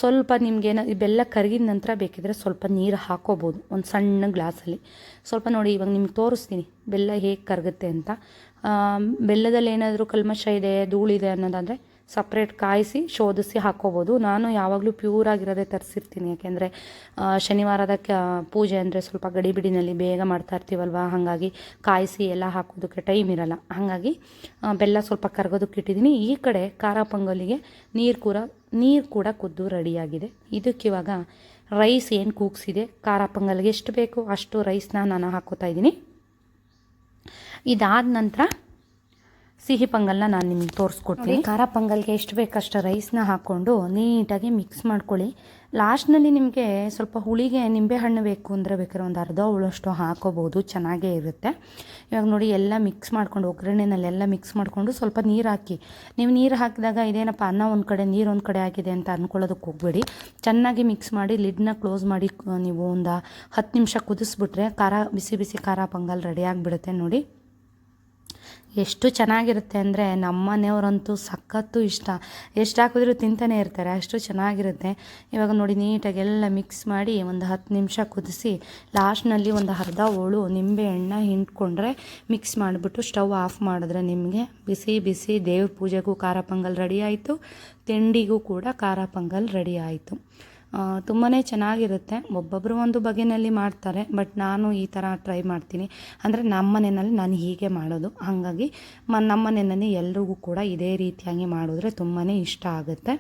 ಸ್ವಲ್ಪ ನಿಮಗೇನ ಬೆಲ್ಲ ಕರಗಿದ ನಂತರ ಬೇಕಿದ್ರೆ ಸ್ವಲ್ಪ ನೀರು ಹಾಕೋಬೋದು, ಒಂದು ಸಣ್ಣ ಗ್ಲಾಸಲ್ಲಿ. ಸ್ವಲ್ಪ ನೋಡಿ ಇವಾಗ ನಿಮ್ಗೆ ತೋರಿಸ್ತೀನಿ ಬೆಲ್ಲ ಹೇಗೆ ಕರಗುತ್ತೆ ಅಂತ. ಬೆಲ್ಲದಲ್ಲಿ ಏನಾದರೂ ಕಲ್ಮಶ ಇದೆ, ಧೂಳಿದೆ ಅನ್ನೋದಾದರೆ ಸಪ್ರೇಟ್ ಕಾಯಿಸಿ ಶೋಧಿಸಿ ಹಾಕ್ಕೋಬೋದು ನಾನು ಯಾವಾಗಲೂ ಪ್ಯೂರ್ ಆಗಿರೋದೇ ತರಿಸಿರ್ತೀನಿ. ಯಾಕೆಂದರೆ ಶನಿವಾರದ ಕ, ಪೂಜೆ ಅಂದರೆ ಸ್ವಲ್ಪ ಗಡಿಬಿಡಿನಲ್ಲಿ ಬೇಗ ಮಾಡ್ತಾ ಇರ್ತೀವಲ್ವ? ಹಾಗಾಗಿ ಕಾಯಿಸಿ ಎಲ್ಲ ಹಾಕೋದಕ್ಕೆ ಟೈಮ್ ಇರಲ್ಲ. ಹಾಗಾಗಿ ಬೆಲ್ಲ ಸ್ವಲ್ಪ ಕರಗೋದಕ್ಕೆ ಇಟ್ಟಿದ್ದೀನಿ. ಈ ಕಡೆ ಖಾರ ಪೊಂಗಲಿಗೆ ನೀರು ಕೂಡ ನೀರು ಕೂಡ ಕುದ್ದು ರೆಡಿಯಾಗಿದೆ. ಇದಕ್ಕಿವಾಗ ರೈಸ್ ಏನು ಕೂಗ್ಸಿದೆ, ಖಾರ ಪೊಂಗಲ್ಗೆ ಎಷ್ಟು ಬೇಕು ಅಷ್ಟು ರೈಸ್ನ ನಾನು ಹಾಕೋತಾ ಇದ್ದೀನಿ. ಇದಾದ ನಂತರ ಸಿಹಿ ಪೊಂಗಲ್ನ ನಾನು ನಿಮ್ಗೆ ತೋರಿಸ್ಕೊಡ್ತೀನಿ ಖಾರ ಪೊಂಗಲ್ಗೆ ಎಷ್ಟು ಬೇಕಷ್ಟು ರೈಸ್ನ ಹಾಕ್ಕೊಂಡು ನೀಟಾಗಿ ಮಿಕ್ಸ್ ಮಾಡ್ಕೊಳ್ಳಿ. ಲಾಸ್ಟ್ನಲ್ಲಿ ನಿಮಗೆ ಸ್ವಲ್ಪ ಹುಳಿಗೆ ನಿಂಬೆಹಣ್ಣು ಬೇಕು ಅಂದರೆ ಬೇಕಾದ್ರೆ ಒಂದು ಅರ್ಧ ಹುಳಷ್ಟು ಹಾಕೋಬೋದು, ಚೆನ್ನಾಗೇ ಇರುತ್ತೆ. ಇವಾಗ ನೋಡಿ, ಎಲ್ಲ ಮಿಕ್ಸ್ ಮಾಡ್ಕೊಂಡು, ಒಗ್ಗರಣೆನಲ್ಲೆಲ್ಲ ಮಿಕ್ಸ್ ಮಾಡಿಕೊಂಡು ಸ್ವಲ್ಪ ನೀರು ಹಾಕಿ. ನೀವು ನೀರು ಹಾಕಿದಾಗ ಇದೇನಪ್ಪ, ಅನ್ನ ಒಂದು ಕಡೆ, ನೀರು ಒಂದು ಕಡೆ ಆಗಿದೆ ಅಂತ ಅಂದ್ಕೊಳ್ಳೋದಕ್ಕೆ ಹೋಗ್ಬೇಡಿ. ಚೆನ್ನಾಗಿ ಮಿಕ್ಸ್ ಮಾಡಿ ಲಿಡ್ನ ಕ್ಲೋಸ್ ಮಾಡಿ, ನೀವು ಒಂದು ಹತ್ತು ನಿಮಿಷ ಕುದಿಸ್ಬಿಟ್ರೆ ಖಾರ, ಬಿಸಿ ಬಿಸಿ ಖಾರ ಪೊಂಗಲ್ ರೆಡಿ ಆಗಿಬಿಡುತ್ತೆ ನೋಡಿ. ಎಷ್ಟು ಚೆನ್ನಾಗಿರುತ್ತೆ ಅಂದರೆ ನಮ್ಮ ಮನೆಯವರಂತೂ ಸಖತ್ತು ಇಷ್ಟ. ಎಷ್ಟು ಹಾಕಿದ್ರು ತಿಂತಾನೆ ಇರ್ತಾರೆ, ಅಷ್ಟು ಚೆನ್ನಾಗಿರುತ್ತೆ. ಇವಾಗ ನೋಡಿ, ನೀಟಾಗಿ ಎಲ್ಲ ಮಿಕ್ಸ್ ಮಾಡಿ ಒಂದು ಹತ್ತು ನಿಮಿಷ ಕುದಿಸಿ ಲಾಸ್ಟ್ನಲ್ಲಿ ಒಂದು ಅರ್ಧ ಹೋಳು ನಿಂಬೆ ಹಣ್ಣ ಹಿಂಡ್ಕೊಂಡ್ರೆ ಮಿಕ್ಸ್ ಮಾಡಿಬಿಟ್ಟು ಸ್ಟವ್ ಆಫ್ ಮಾಡಿದ್ರೆ ನಿಮಗೆ ಬಿಸಿ ಬಿಸಿ ದೇವ್ರ ಪೂಜೆಗೂ ಖಾರ ಪೊಂಗಲ್ ರೆಡಿ ಆಯಿತು, ತಿಂಡಿಗೂ ಕೂಡ ಖಾರ ಪೊಂಗಲ್ ರೆಡಿ ಆಯಿತು. ತುಂಬಾ ಚೆನ್ನಾಗಿರುತ್ತೆ. ಒಬ್ಬೊಬ್ಬರು ಒಂದು ಬಗೆಯಲ್ಲಿ ಮಾಡ್ತಾರೆ, ಬಟ್ ನಾನು ಈ ಥರ ಟ್ರೈ ಮಾಡ್ತೀನಿ. ಅಂದರೆ ನಮ್ಮ ಮನೆಯಲ್ಲಿ ನಾನು ಹೀಗೆ ಮಾಡೋದು. ಹಾಗಾಗಿ ಮ, ನಮ್ಮ ಮನೆಯಲ್ಲಿ ಎಲ್ರಿಗೂ ಕೂಡ ಇದೇ ರೀತಿಯಾಗಿ ಮಾಡಿದ್ರೆ ತುಂಬಾ ಇಷ್ಟ ಆಗುತ್ತೆ.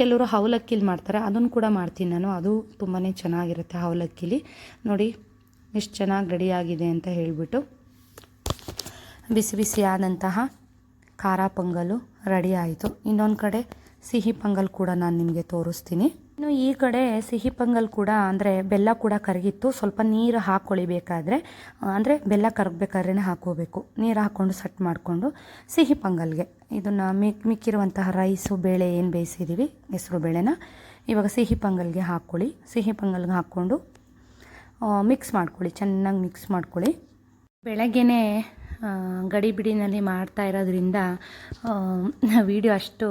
ಕೆಲವರು ಅವಲಕ್ಕಿಲಿ ಮಾಡ್ತಾರೆ, ಅದನ್ನು ಕೂಡ ಮಾಡ್ತೀನಿ ನಾನು. ಅದು ತುಂಬಾ ಚೆನ್ನಾಗಿರುತ್ತೆ ಅವಲಕ್ಕಿಲಿ ನೋಡಿ ಎಷ್ಟು ಚೆನ್ನಾಗಿ ರೆಡಿಯಾಗಿದೆ ಅಂತ ಹೇಳಿಬಿಟ್ಟು ಬಿಸಿ ಬಿಸಿಯಾದಂತಹ ಖಾರ ಪೊಂಗಲು ರೆಡಿ ಆಯಿತು. ಇನ್ನೊಂದು ಕಡೆ ಸಿಹಿ ಪೊಂಗಲ್ ಕೂಡ ನಾನು ನಿಮಗೆ ತೋರಿಸ್ತೀನಿ. ಇನ್ನು ಈ ಕಡೆ ಸಿಹಿ ಪೊಂಗಲ್ ಕೂಡ ಅಂದರೆ ಬೆಲ್ಲ ಕೂಡ ಕರಗಿತ್ತು. ಸ್ವಲ್ಪ ನೀರು ಹಾಕ್ಕೊಳ್ಳಿ ಬೇಕಾದರೆ ಅಂದರೆ ಬೆಲ್ಲ ಕರಗಬೇಕಾದ್ರೇ ಹಾಕೋಬೇಕು. ನೀರು ಹಾಕ್ಕೊಂಡು ಸಟ್ ಮಾಡಿಕೊಂಡು ಸಿಹಿ ಪೊಂಗಲ್ಗೆ. ಇದನ್ನು ಮಿಕ್ ಮಿಕ್ಕಿರುವಂತಹ ರೈಸು, ಬೇಳೆ ಏನು ಬೇಯಿಸಿದ್ದೀವಿ ಹೆಸರು ಬೇಳೆನ. ಇವಾಗ ಸಿಹಿ ಪೊಂಗಲ್ಗೆ ಹಾಕ್ಕೊಳ್ಳಿ ಸಿಹಿ ಪೊಂಗಲ್ಗೆ ಹಾಕ್ಕೊಂಡು ಮಿಕ್ಸ್ ಮಾಡ್ಕೊಳ್ಳಿ. ಚೆನ್ನಾಗಿ ಮಿಕ್ಸ್ ಮಾಡ್ಕೊಳ್ಳಿ. ಬೆಳಗ್ಗೆನೇ ಗಡಿಬಿಡಿನಲ್ಲಿ ಮಾಡ್ತಾ ಇರೋದ್ರಿಂದ ವಿಡಿಯೋ ಅಷ್ಟು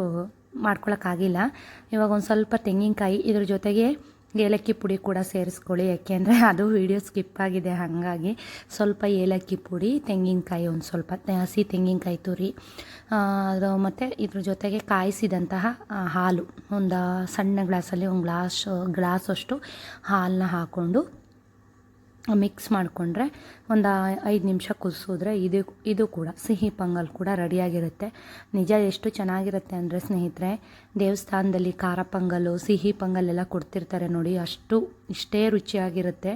ಮಾಡ್ಕೊಳಕ್ಕಾಗಿಲ್ಲ. ಇವಾಗ ಒಂದು ಸ್ವಲ್ಪ ತೆಂಗಿನಕಾಯಿ ಇದ್ರ ಜೊತೆಗೆ ಏಲಕ್ಕಿ ಪುಡಿ ಕೂಡ ಸೇರಿಸ್ಕೊಳ್ಳಿ. ಯಾಕೆಂದರೆ ಅದು ವಿಡಿಯೋ ಸ್ಕಿಪ್ ಆಗಿದೆ ಹಾಗಾಗಿ ಸ್ವಲ್ಪ ಏಲಕ್ಕಿ ಪುಡಿ, ತೆಂಗಿನಕಾಯಿ ಒಂದು ಸ್ವಲ್ಪ ಹಸಿ ತೆಂಗಿನಕಾಯಿ ತುರಿ ಅದು ಮತ್ತು ಇದ್ರ ಜೊತೆಗೆ ಕಾಯಿಸಿದಂತಹ ಹಾಲು. ಒಂದು ಸಣ್ಣ ಗ್ಲಾಸಲ್ಲಿ ಒಂದು ಗ್ಲಾಸ್ ಗ್ಲಾಸಷ್ಟು ಹಾಲನ್ನ ಹಾಕ್ಕೊಂಡು ಮಿಕ್ಸ್ ಮಾಡಿಕೊಂಡ್ರೆ ಒಂದು ಐದು ನಿಮಿಷ ಕುದಿಸಿದ್ರೆ ಇದು ಇದು ಕೂಡ ಸಿಹಿ ಪೊಂಗಲ್ ಕೂಡ ರೆಡಿಯಾಗಿರುತ್ತೆ. ನಿಜ ಎಷ್ಟು ಚೆನ್ನಾಗಿರುತ್ತೆ ಅಂದರೆ ಸ್ನೇಹಿತರೆ, ದೇವಸ್ಥಾನದಲ್ಲಿ ಖಾರ ಪೊಂಗಲ್ಲು ಸಿಹಿ ಪೊಂಗಲ್ ಎಲ್ಲ ಕೊಡ್ತಿರ್ತಾರೆ ನೋಡಿ, ಅಷ್ಟು ಇಷ್ಟೇ ರುಚಿಯಾಗಿರುತ್ತೆ.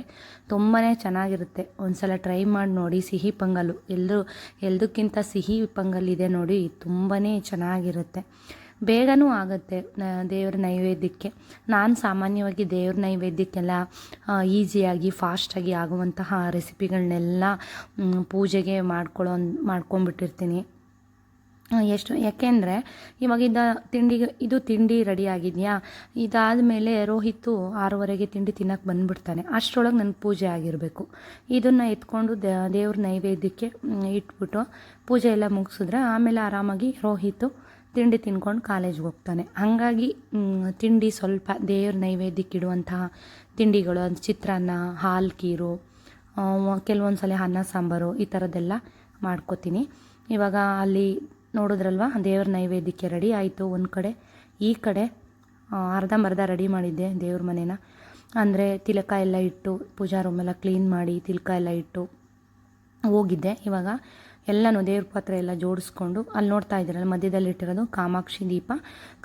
ತುಂಬಾ ಚೆನ್ನಾಗಿರುತ್ತೆ. ಒಂದ್ಸಲ ಟ್ರೈ ಮಾಡಿ ನೋಡಿ, ಸಿಹಿ ಪೊಂಗಲು. ಎಲ್ಲರೂ ಎಲ್ಲದಕ್ಕಿಂತ ಸಿಹಿ ಪೊಂಗಲ್ ಇದೆ ನೋಡಿ ತುಂಬಾ ಚೆನ್ನಾಗಿರುತ್ತೆ. ಬೇಗನೂ ಆಗುತ್ತೆ ದೇವ್ರ ನೈವೇದ್ಯಕ್ಕೆ. ನಾನು ಸಾಮಾನ್ಯವಾಗಿ ದೇವ್ರ ನೈವೇದ್ಯಕ್ಕೆಲ್ಲ ಈಸಿಯಾಗಿ, ಫಾಸ್ಟಾಗಿ ಆಗುವಂತಹ ರೆಸಿಪಿಗಳನ್ನೆಲ್ಲ ಪೂಜೆಗೆ ಮಾಡ್ಕೊಳ್ಳೋ ಮಾಡ್ಕೊಂಡ್ಬಿಟ್ಟಿರ್ತೀನಿ. ಎಷ್ಟು, ಯಾಕೆಂದರೆ ಇವಾಗಿದ್ದ ತಿಂಡಿಗೆ, ಇದು ತಿಂಡಿ ರೆಡಿ ಆಗಿದೆಯಾ? ಇದಾದಮೇಲೆ ರೋಹಿತು ಆರೂವರೆಗೆ ತಿಂಡಿ ತಿನ್ನೋಕೆ ಬಂದುಬಿಡ್ತಾನೆ. ಅಷ್ಟರೊಳಗೆ ನನ್ನ ಪೂಜೆ ಆಗಿರಬೇಕು. ಇದನ್ನು ಎತ್ಕೊಂಡು ದೇವ್ರ ನೈವೇದ್ಯಕ್ಕೆ ಇಟ್ಬಿಟ್ಟು ಪೂಜೆ ಎಲ್ಲ ಮುಗಿಸಿದ್ರೆ ಆಮೇಲೆ ಆರಾಮಾಗಿ ರೋಹಿತ್ತು ತಿಂಡಿ ತಿನ್ಕೊಂಡು ಕಾಲೇಜ್ಗೆ ಹೋಗ್ತಾನೆ. ಹಾಗಾಗಿ ತಿಂಡಿ ಸ್ವಲ್ಪ ದೇವ್ರ ನೈವೇದ್ಯಕ್ಕೆ ಇಡುವಂತಹ ತಿಂಡಿಗಳು ಅದು ಚಿತ್ರಾನ್ನ, ಹಾಲು, ಕೀರು ಕೆಲವೊಂದು ಸಲ ಅನ್ನ, ಸಾಂಬಾರು ಈ ಥರದ್ದೆಲ್ಲ ಮಾಡ್ಕೋತೀನಿ. ಇವಾಗ ಅಲ್ಲಿ ನೋಡಿದ್ರಲ್ವ, ದೇವ್ರ ನೈವೇದ್ಯಕ್ಕೆ ರೆಡಿ ಆಯಿತು. ಒಂದು ಕಡೆ, ಈ ಕಡೆ ಅರ್ಧ ಅರ್ಧಂಬರ್ಧ ರೆಡಿ ಮಾಡಿದ್ದೆ ದೇವ್ರ ಮನೇನ. ಅಂದರೆ ತಿಲಕ ಎಲ್ಲ ಇಟ್ಟು, ಪೂಜಾ ರೂಮೆಲ್ಲ ಕ್ಲೀನ್ ಮಾಡಿ ತಿಲಕ ಎಲ್ಲ ಇಟ್ಟು ಹೋಗಿದ್ದೆ. ಇವಾಗ ಎಲ್ಲನೂ ದೇವ್ರ ಪಾತ್ರ ಎಲ್ಲ ಜೋಡಿಸ್ಕೊಂಡು ಅಲ್ಲಿ ನೋಡ್ತಾ ಇದ್ದೀರಲ್ಲ, ಮಧ್ಯದಲ್ಲಿ ಇಟ್ಟಿರೋದು ಕಾಮಾಕ್ಷಿ ದೀಪ.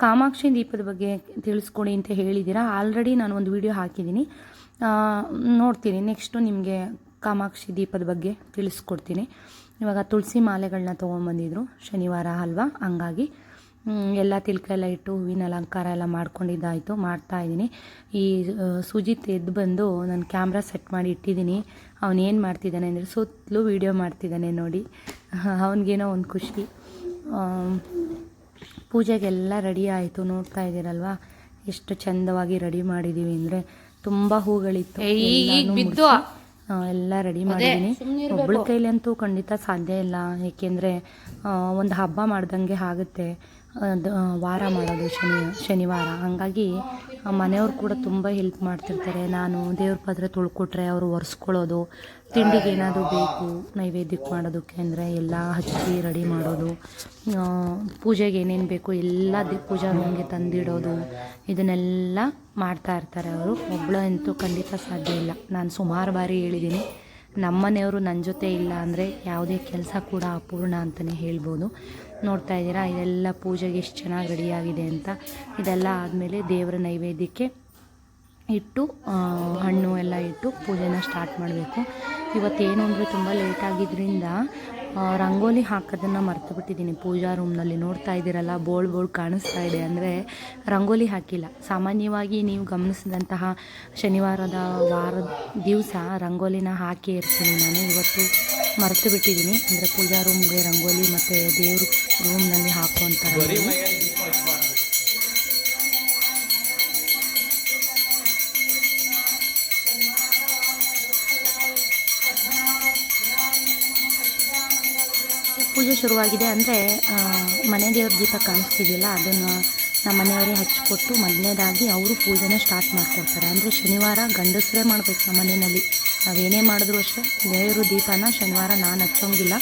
ಕಾಮಾಕ್ಷಿ ದೀಪದ ಬಗ್ಗೆ ತಿಳಿಸ್ಕೊಡಿ ಅಂತ ಹೇಳಿದ್ದೀರಾ? ಆಲ್ರೆಡಿ ನಾನು ಒಂದು ವಿಡಿಯೋ ಹಾಕಿದ್ದೀನಿ. ನೋಡ್ತೀನಿ. ನೆಕ್ಸ್ಟು ನಿಮಗೆ ಕಾಮಾಕ್ಷಿ ದೀಪದ ಬಗ್ಗೆ ತಿಳಿಸ್ಕೊಡ್ತೀನಿ. ಇವಾಗ ತುಳಸಿ ಮಾಲೆಗಳನ್ನ ತೊಗೊಂಬಂದಿದ್ರು, ಶನಿವಾರ ಅಲ್ವಾ? ಹಂಗಾಗಿ ಎಲ್ಲ ತಿಲ್ಕ ಎಲ್ಲ ಇಟ್ಟು ಹೂವಿನ ಅಲಂಕಾರ ಎಲ್ಲ ಮಾಡ್ಕೊಂಡಿದ್ದಾಯಿತು, ಮಾಡ್ತಾ ಇದ್ದೀನಿ. ಈ ಸುಜಿತ್ ಎದ್ದು ಬಂದು ನಾನು ಕ್ಯಾಮ್ರಾ ಸೆಟ್ ಮಾಡಿ ಇಟ್ಟಿದ್ದೀನಿ. ಅವನೇನು ಮಾಡ್ತಿದ್ದಾನೆ ಅಂದರೆ ಸುತ್ತಲೂ ವೀಡಿಯೋ ಮಾಡ್ತಿದ್ದಾನೆ ನೋಡಿ. ಅವನಿಗೇನೋ ಒಂದು ಖುಷಿ. ಪೂಜೆಗೆಲ್ಲ ರೆಡಿ ಆಯಿತು. ನೋಡ್ತಾ ಇದ್ದೀರಲ್ವಾ? ಎಷ್ಟು ಚಂದವಾಗಿ ರೆಡಿ ಮಾಡಿದ್ದೀವಿ ಅಂದರೆ ತುಂಬ ಹೂಗಳಿತ್ತು. ಎಲ್ಲ ರೆಡಿ ಮಾಡಿದ್ದೀನಿ ಒಬ್ಬಳ ಕೈಲಂತೂ ಖಂಡಿತ ಸಾಧ್ಯ ಇಲ್ಲ. ಏಕೆಂದರೆ ಒಂದು ಹಬ್ಬ ಮಾಡ್ದಂಗೆ ಆಗುತ್ತೆ. ವಾರ ಮಾಡೋದು ಶನಿ ಶನಿವಾರ. ಹಾಗಾಗಿ ಮನೆಯವ್ರು ಕೂಡ ತುಂಬ ಹೆಲ್ಪ್ ಮಾಡ್ತಿರ್ತಾರೆ. ನಾನು ದೇವ್ರ ಪಾತ್ರೆ ತುಳ್ಕೊಟ್ರೆ ಅವರು ಒರೆಸ್ಕೊಳ್ಳೋದು. ತಿಂಡಿಗೆ ಏನಾದರೂ ಬೇಕು, ನೈವೇದ್ಯಕ್ಕೆ ಮಾಡೋದಕ್ಕೆ ಅಂದರೆ ಎಲ್ಲ ಹಚ್ಚಿ ರೆಡಿ ಮಾಡೋದು ಪೂಜೆಗೆ ಏನೇನು ಬೇಕು ಎಲ್ಲ ದಿ, ಪೂಜಾ ರೂಮ್ಗೆ ತಂದಿಡೋದು, ಇದನ್ನೆಲ್ಲ ಮಾಡ್ತಾ ಇರ್ತಾರೆ ಅವರು. ಒಬ್ಬಳು ಅಂತೂ ಖಂಡಿತ ಸಾಧ್ಯ ಇಲ್ಲ. ನಾನು ಸುಮಾರು ಬಾರಿ ಹೇಳಿದ್ದೀನಿ ನಮ್ಮನೆಯವರು ನನ್ನ ಜೊತೆ ಇಲ್ಲ ಅಂದರೆ ಯಾವುದೇ ಕೆಲಸ ಕೂಡ ಅಪೂರ್ಣ ಅಂತಲೇ ಹೇಳ್ಬೋದು. ನೋಡ್ತಾ ಇದ್ದೀರಾ, ಇದೆಲ್ಲ ಪೂಜೆಗೆ ಎಷ್ಟು ಚೆನ್ನಾಗಿ ರೆಡಿಯಾಗಿದೆ ಅಂತ. ಇದೆಲ್ಲ ಆದಮೇಲೆ ದೇವರ ನೈವೇದ್ಯಕ್ಕೆ ಇಟ್ಟು ಹಣ್ಣು ಎಲ್ಲ ಇಟ್ಟು ಪೂಜೆನ ಸ್ಟಾರ್ಟ್ ಮಾಡಬೇಕು. ಇವತ್ತೇನು ಅಂದರೆ ತುಂಬ ಲೇಟ್ ಆಗಿದ್ದರಿಂದ ರಂಗೋಲಿ ಹಾಕೋದನ್ನು ಮರ್ತು ಬಿಟ್ಟಿದ್ದೀನಿ ಪೂಜಾ ರೂಮ್ನಲ್ಲಿ ನೋಡ್ತಾ ಇದ್ದೀರಲ್ಲ ಬೋಳ್ ಬೋಳ್ ಕಾಣಿಸ್ತಾ ಇದೆ ಅಂದರೆ ರಂಗೋಲಿ ಹಾಕಿಲ್ಲ. ಸಾಮಾನ್ಯವಾಗಿ ನೀವು ಗಮನಿಸಿದಂತಹ ಶನಿವಾರದ ವಾರದ ದಿವಸ ರಂಗೋಲಿನ ಹಾಕಿ ಇರ್ತೀನಿ. ನಾನು ಇವತ್ತು ಮರೆತು ಬಿಟ್ಟಿದ್ದೀನಿ ಅಂದರೆ ಪೂಜಾ ರೂಮ್ಗೆ ರಂಗೋಲಿ ಮತ್ತು ದೇವ್ರ ರೂಮ್ನಲ್ಲಿ ಹಾಕುವಂಥ ಪೂಜೆ ಶುರುವಾಗಿದೆ ಅಂದರೆ ಮನೆ ದೇವ್ರ ದೀಪ ಕಾಣಿಸ್ತಿದ್ದಿಲ್ಲ ಅದನ್ನು ನಮ್ಮ ಮನೆಯವರೇ ಹಚ್ಚಿಕೊಟ್ಟು ಮೊದಲನೇದಾಗಿ ಅವರು ಪೂಜೆನ ಸ್ಟಾರ್ಟ್ ಮಾಡ್ಕೊಡ್ತಾರೆ. ಅಂದರೆ ಶನಿವಾರ ಗಂಡಸರೇ ಮಾಡಬೇಕು ನಮ್ಮ ಮನೆಯಲ್ಲಿ. ನಾವೇನೇ ಮಾಡಿದ್ರು ಅಷ್ಟೇ, ದೇವರು ದೀಪನ ಶನಿವಾರ ನಾನು ಹಚ್ಚೋಂಗಿಲ್ಲ.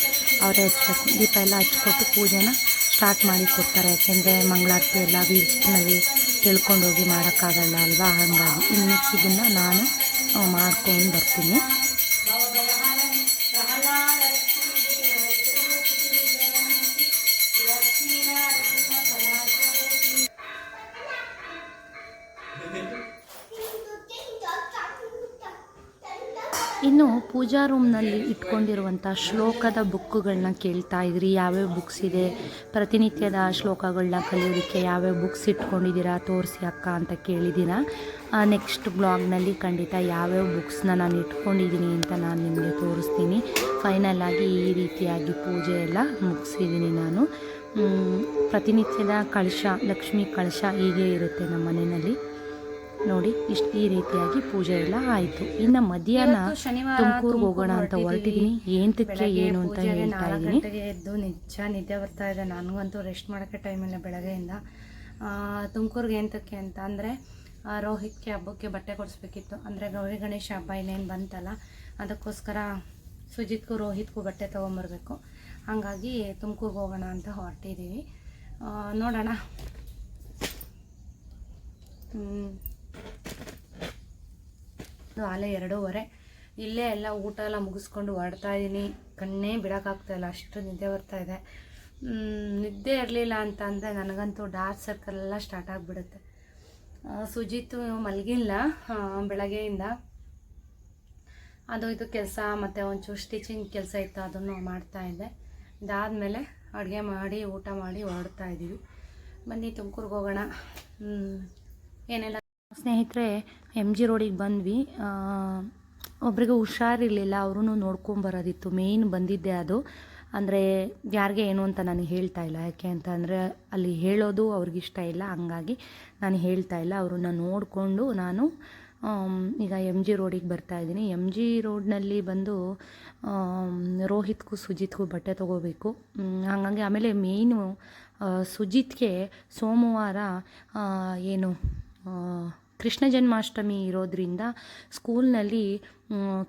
ಅವರೇ ಹಚ್ಬೇಕು. ದೀಪ ಎಲ್ಲ ಹಚ್ಕೊಟ್ಟು ಪೂಜೆನ ಸ್ಟಾರ್ಟ್ ಮಾಡಿ ಕೊಡ್ತಾರೆ. ಯಾಕೆಂದರೆ ಮಂಗಳಾರತಿ ಎಲ್ಲ ಬೀಚ್ನಲ್ಲಿ ತಿಳ್ಕೊಂಡೋಗಿ ಮಾಡೋಕ್ಕಾಗಲ್ಲ ಅಲ್ವಾ? ಹಾಗಾಗಿ ಇನ್ನು ಇದನ್ನು ನಾನು ಮಾಡ್ಕೊಂಡು ಬರ್ತೀನಿ. ಇನ್ನು ಪೂಜಾ ರೂಮ್ನಲ್ಲಿ ಇಟ್ಕೊಂಡಿರುವಂಥ ಶ್ಲೋಕದ ಬುಕ್ಕುಗಳನ್ನ ಕೇಳ್ತಾ ಇದ್ರಿ. ಯಾವ್ಯಾವ ಬುಕ್ಸ್ ಇದೆ? ಪ್ರತಿನಿತ್ಯದ ಶ್ಲೋಕಗಳನ್ನ ಕಲಿಯೋದಕ್ಕೆ ಯಾವ್ಯಾವ ಬುಕ್ಸ್ ಇಟ್ಕೊಂಡಿದ್ದೀರಾ? ತೋರಿಸಿ ಅಕ್ಕ ಅಂತ ಕೇಳಿದ್ದೀರಾ ನೆಕ್ಸ್ಟ್ ಬ್ಲಾಗ್ನಲ್ಲಿ ಖಂಡಿತ ಯಾವ್ಯಾವ ಬುಕ್ಸ್ನ ನಾನು ಇಟ್ಕೊಂಡಿದ್ದೀನಿ ಅಂತ ನಾನು ನಿಮಗೆ ತೋರಿಸ್ತೀನಿ. ಫೈನಲ್ ಆಗಿ ಈ ರೀತಿಯಾಗಿ ಪೂಜೆ ಎಲ್ಲ ಮುಗಿಸಿದ್ದೀನಿ ನಾನು. ಪ್ರತಿನಿತ್ಯದ ಕಳಶ, ಲಕ್ಷ್ಮೀ ಕಳಶ ಹೀಗೆ ಇರುತ್ತೆ ನಮ್ಮ ಮನೆಯಲ್ಲಿ. ನೋಡಿ ಇಷ್ಟು ಈ ರೀತಿಯಾಗಿ ಪೂಜೆ ಎಲ್ಲ ಆಯಿತು. ಇನ್ನು ಮಧ್ಯಾಹ್ನ ತುಮಕೂರಿಗೆ ಹೋಗೋಣ ಅಂತ ಹೊರಟಿದ್ದೀನಿ ಏಂತಕ್ಕೆ ಏನು ಅಂತ ಹೇಳ್ತಾ ಇದ್ದೀನಿ. ಗಂಟೆಗೆ ಎದ್ದು ನಿಜ ನಿದ್ದೆ ಬರ್ತಾ ಇದೆ. ನನಗಂತೂ ರೆಸ್ಟ್ ಮಾಡೋಕ್ಕೆ ಟೈಮ್ ಇಲ್ಲ ಬೆಳಗ್ಗೆಯಿಂದ. ತುಮಕೂರಿಗೆ ಎಂತಕ್ಕೆ ಅಂತ ಅಂದರೆ ರೋಹಿತ್ಗೆ ಹಬ್ಬಕ್ಕೆ ಬಟ್ಟೆ ಕೊಡಿಸ್ಬೇಕಿತ್ತು. ಅಂದರೆ ಗೌರಿ ಗಣೇಶ ಹಬ್ಬ ಇನ್ನೇನು ಬಂತಲ್ಲ ಅದಕ್ಕೋಸ್ಕರ ಸುಜಿತ್ಗೂ ರೋಹಿತ್ಗೂ ಬಟ್ಟೆ ತೊಗೊಂಬರ್ಬೇಕು. ಹಾಗಾಗಿ ತುಮಕೂರಿಗೆ ಹೋಗೋಣ ಅಂತ ಹೊರಟಿದ್ದೀವಿ ನೋಡೋಣ. ನೋಡೋಣ ಆಲೆ ಎರಡೂವರೆ. ಇಲ್ಲೇ ಎಲ್ಲ ಊಟ ಎಲ್ಲ ಮುಗಿಸ್ಕೊಂಡು ಹೊರಡ್ತಾ ಇದ್ದೀನಿ ಕಣ್ಣೇ ಬಿಡೋಕ್ಕಾಗ್ತಾ ಇಲ್ಲ, ಅಷ್ಟು ನಿದ್ದೆ ಬರ್ತಾ ಇದೆ. ನಿದ್ದೆ ಇರಲಿಲ್ಲ ಅಂತ ಅಂದರೆ ನನಗಂತೂ ಡಾರ್ಕ್ ಸರ್ಕಲ್ ಎಲ್ಲ ಸ್ಟಾರ್ಟ್ ಆಗಿಬಿಡುತ್ತೆ. ಸುಜಿತ್ ಮಲಗಿಲ್ಲ ಬೆಳಗ್ಗೆಯಿಂದ. ಅದು ಇದು ಕೆಲಸ, ಮತ್ತು ಒಂಚೂರು ಸ್ಟಿಚಿಂಗ್ ಕೆಲಸ ಇತ್ತು, ಅದನ್ನು ಮಾಡ್ತಾ ಇದ್ದೆ. ಇದಾದಮೇಲೆ ಅಡುಗೆ ಮಾಡಿ, ಊಟ ಮಾಡಿ ಹೊರಡ್ತಾ ಇದ್ದೀವಿ ಬನ್ನಿ ತುಮಕೂರಿಗೆ ಹೋಗೋಣ. ಏನೆಲ್ಲ ಸ್ನೇಹಿತರೆ ಎಂ ಜಿ ರೋಡಿಗೆ ಬಂದ್ವಿ. ಒಬ್ರಿಗೆ ಹುಷಾರಿರಲಿಲ್ಲ ಅವ್ರೂ ನೋಡ್ಕೊಂಬರೋದಿತ್ತು ಮೇಯ್ನ್ ಬಂದಿದ್ದೆ ಅದು. ಅಂದರೆ ಯಾರಿಗೆ ಏನು ಅಂತ ನಾನು ಹೇಳ್ತಾ ಇಲ್ಲ. ಯಾಕೆ ಅಂತ ಅಂದರೆ, ಅಲ್ಲಿ ಹೇಳೋದು ಅವ್ರಿಗಿಷ್ಟ ಇಲ್ಲ. ಹಂಗಾಗಿ ನಾನು ಹೇಳ್ತಾ ಇಲ್ಲ. ಅವ್ರನ್ನ ನೋಡಿಕೊಂಡು ನಾನು ಈಗ ಎಂ ಜಿ ರೋಡಿಗೆ ಬರ್ತಾ ಇದ್ದೀನಿ. ಎಂ ಜಿ ರೋಡ್ನಲ್ಲಿ ಬಂದು ರೋಹಿತ್ಗೂ ಸುಜಿತ್ಗೂ ಬಟ್ಟೆ ತೊಗೋಬೇಕು. ಹಂಗಾಗಿ ಆಮೇಲೆ ಮೇಯ್ನು ಸುಜಿತ್ಗೆ ಸೋಮವಾರ ಏನು ಕೃಷ್ಣ ಜನ್ಮಾಷ್ಟಮಿ ಇರೋದ್ರಿಂದ ಸ್ಕೂಲ್ನಲ್ಲಿ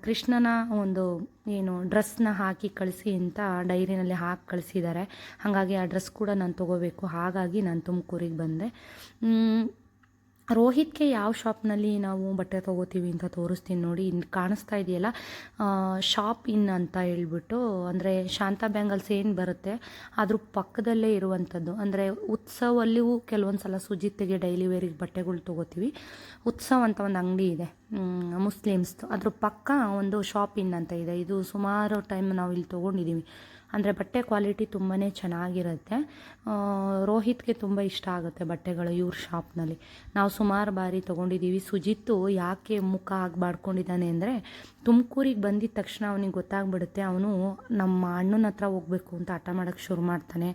ಕೃಷ್ಣನ ಒಂದು ಏನು ಡ್ರೆಸ್ನ ಹಾಕಿ ಕಳಿಸಿ ಅಂತ ಡೈರಿನಲ್ಲಿ ಹಾಕಿ ಕಳಿಸಿದ್ದಾರೆ. ಹಾಗಾಗಿ ಆ ಡ್ರೆಸ್ ಕೂಡ ನಾನು ತೊಗೋಬೇಕು. ಹಾಗಾಗಿ ನಾನು ತುಮಕೂರಿಗೆ ಬಂದೆ. ರೋಹಿತ್ಗೆ ಯಾವ ಶಾಪ್ನಲ್ಲಿ ನಾವು ಬಟ್ಟೆ ತೊಗೋತೀವಿ ಅಂತ ತೋರಿಸ್ತೀನಿ ನೋಡಿ ಇನ್ನು ಕಾಣಿಸ್ತಾ ಇದೆಯಲ್ಲ ಶಾಪ್ ಇನ್ ಅಂತ ಹೇಳ್ಬಿಟ್ಟು, ಅಂದರೆ ಶಾಂತಾ ಬ್ಯಾಂಗಲ್ಸ್ ಏನು ಬರುತ್ತೆ, ಅದ್ರ ಪಕ್ಕದಲ್ಲೇ ಇರುವಂಥದ್ದು. ಅಂದರೆ ಉತ್ಸವಲ್ಲಿಯೂ ಕೆಲವೊಂದು ಸಲ ಸುಜಿತ್ಗೆ ಡೈಲಿ ವೇರಿಗೆ ಬಟ್ಟೆಗಳು ತೊಗೋತೀವಿ. ಉತ್ಸವ ಅಂತ ಒಂದು ಅಂಗಡಿ ಇದೆ ಮುಸ್ಲಿಮ್ಸ್ದು. ಅದ್ರ ಪಕ್ಕ ಒಂದು ಶಾಪ್ ಇನ್ ಅಂತ ಇದೆ. ಇದು ಸುಮಾರು ಟೈಮ್ ನಾವು ಇಲ್ಲಿ ತೊಗೊಂಡಿದ್ದೀವಿ ಅಂದರೆ ಬಟ್ಟೆ ಕ್ವಾಲಿಟಿ ತುಂಬಾ ಚೆನ್ನಾಗಿರುತ್ತೆ. ರೋಹಿತ್ಗೆ ತುಂಬ ಇಷ್ಟ ಆಗುತ್ತೆ ಬಟ್ಟೆಗಳು ಇವ್ರ ಶಾಪ್ನಲ್ಲಿ. ನಾವು ಸುಮಾರು ಬಾರಿ ತೊಗೊಂಡಿದ್ದೀವಿ ಸುಜಿತ್ತು ಯಾಕೆ ಮುಖ ಆಗಿ ಬಾಡ್ಕೊಂಡಿದ್ದಾನೆ ಅಂದರೆ ತುಮಕೂರಿಗೆ ಬಂದಿದ ತಕ್ಷಣ ಅವನಿಗೆ ಗೊತ್ತಾಗ್ಬಿಡುತ್ತೆ. ಅವನು ನಮ್ಮ ಅಣ್ಣನ ಹತ್ರ ಹೋಗಬೇಕು ಅಂತ ಹಠ ಮಾಡೋಕ್ಕೆ ಶುರು ಮಾಡ್ತಾನೆ.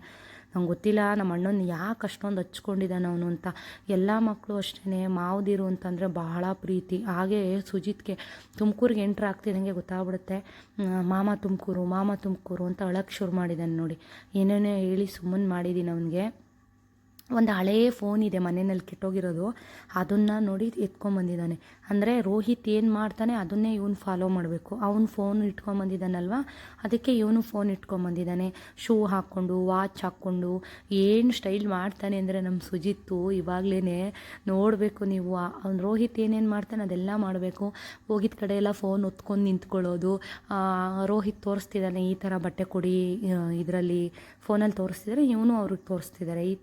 ನಂಗೆ ಗೊತ್ತಿಲ್ಲ ನಮ್ಮ ಅಣ್ಣನ ಯಾಕೆ ಅಷ್ಟೊಂದು ಹಚ್ಕೊಂಡಿದ್ದಾನೆ ಅವನು ಅಂತ. ಎಲ್ಲ ಮಕ್ಕಳು ಅಷ್ಟೇ ಮಾವದಿರು ಅಂತಂದರೆ ಬಹಳ ಪ್ರೀತಿ. ಹಾಗೇ ಸುಜಿತ್ಗೆ ತುಮಕೂರಿಗೆ ಎಂಟ್ರ್ ಆಗ್ತಿದ್ದಂಗೆ ಗೊತ್ತಾಗ್ಬಿಡುತ್ತೆ. ಮಾಮ ತುಮಕೂರು ಮಾಮ ತುಮಕೂರು ಅಂತ ಅಳಕ್ಕೆ ಶುರು ಮಾಡಿದ್ದಾನೆ ನೋಡಿ. ಏನೇನೋ ಹೇಳಿ ಸುಮ್ಮನೆ ಮಾಡಿದ್ದೀನಿ ಅವನಿಗೆ. ಒಂದು ಹಳೆಯ ಫೋನ್ ಇದೆ ಮನೆಯಲ್ಲಿ ಕೆಟ್ಟೋಗಿರೋದು. ಅದನ್ನು ನೋಡಿ ಎತ್ಕೊಂಬಂದಿದ್ದಾನೆ. ಅಂದರೆ ರೋಹಿತ್ ಏನು ಮಾಡ್ತಾನೆ ಅದನ್ನೇ ಇವನು ಫಾಲೋ ಮಾಡಬೇಕು. ಅವನ ಫೋನ್ ಇಟ್ಕೊಂಬಂದಿದ್ದಾನಲ್ವ? ಅದಕ್ಕೆ ಇವನು ಫೋನ್ ಇಟ್ಕೊಂಬಂದಿದ್ದಾನೆ. ಶೂ ಹಾಕ್ಕೊಂಡು ವಾಚ್ ಹಾಕ್ಕೊಂಡು, ಏನು ಸ್ಟೈಲ್ ಮಾಡ್ತಾನೆ ಅಂದರೆ ನಮ್ಮ ಸುಜಿತ್ತು ಇವಾಗಲೇ ನೋಡಬೇಕು ನೀವು. ಅವ್ನು ರೋಹಿತ್ ಏನೇನು ಮಾಡ್ತಾನೆ ಅದೆಲ್ಲ ಮಾಡಬೇಕು. ಹೋಗಿದ ಕಡೆ ಎಲ್ಲ ಫೋನ್ ಹೊತ್ಕೊಂಡು ನಿಂತ್ಕೊಳ್ಳೋದು. ರೋಹಿತ್ ತೋರಿಸ್ತಿದ್ದಾನೆ, ಈ ಥರ ಬಟ್ಟೆ ಕೊಡಿ ಇದರಲ್ಲಿ ಫೋನಲ್ಲಿ ತೋರಿಸ್ತಿದ್ದಾರೆ ಇವನು ಅವ್ರಿಗೆ ತೋರಿಸ್ತಿದ್ದಾರೆ ಈ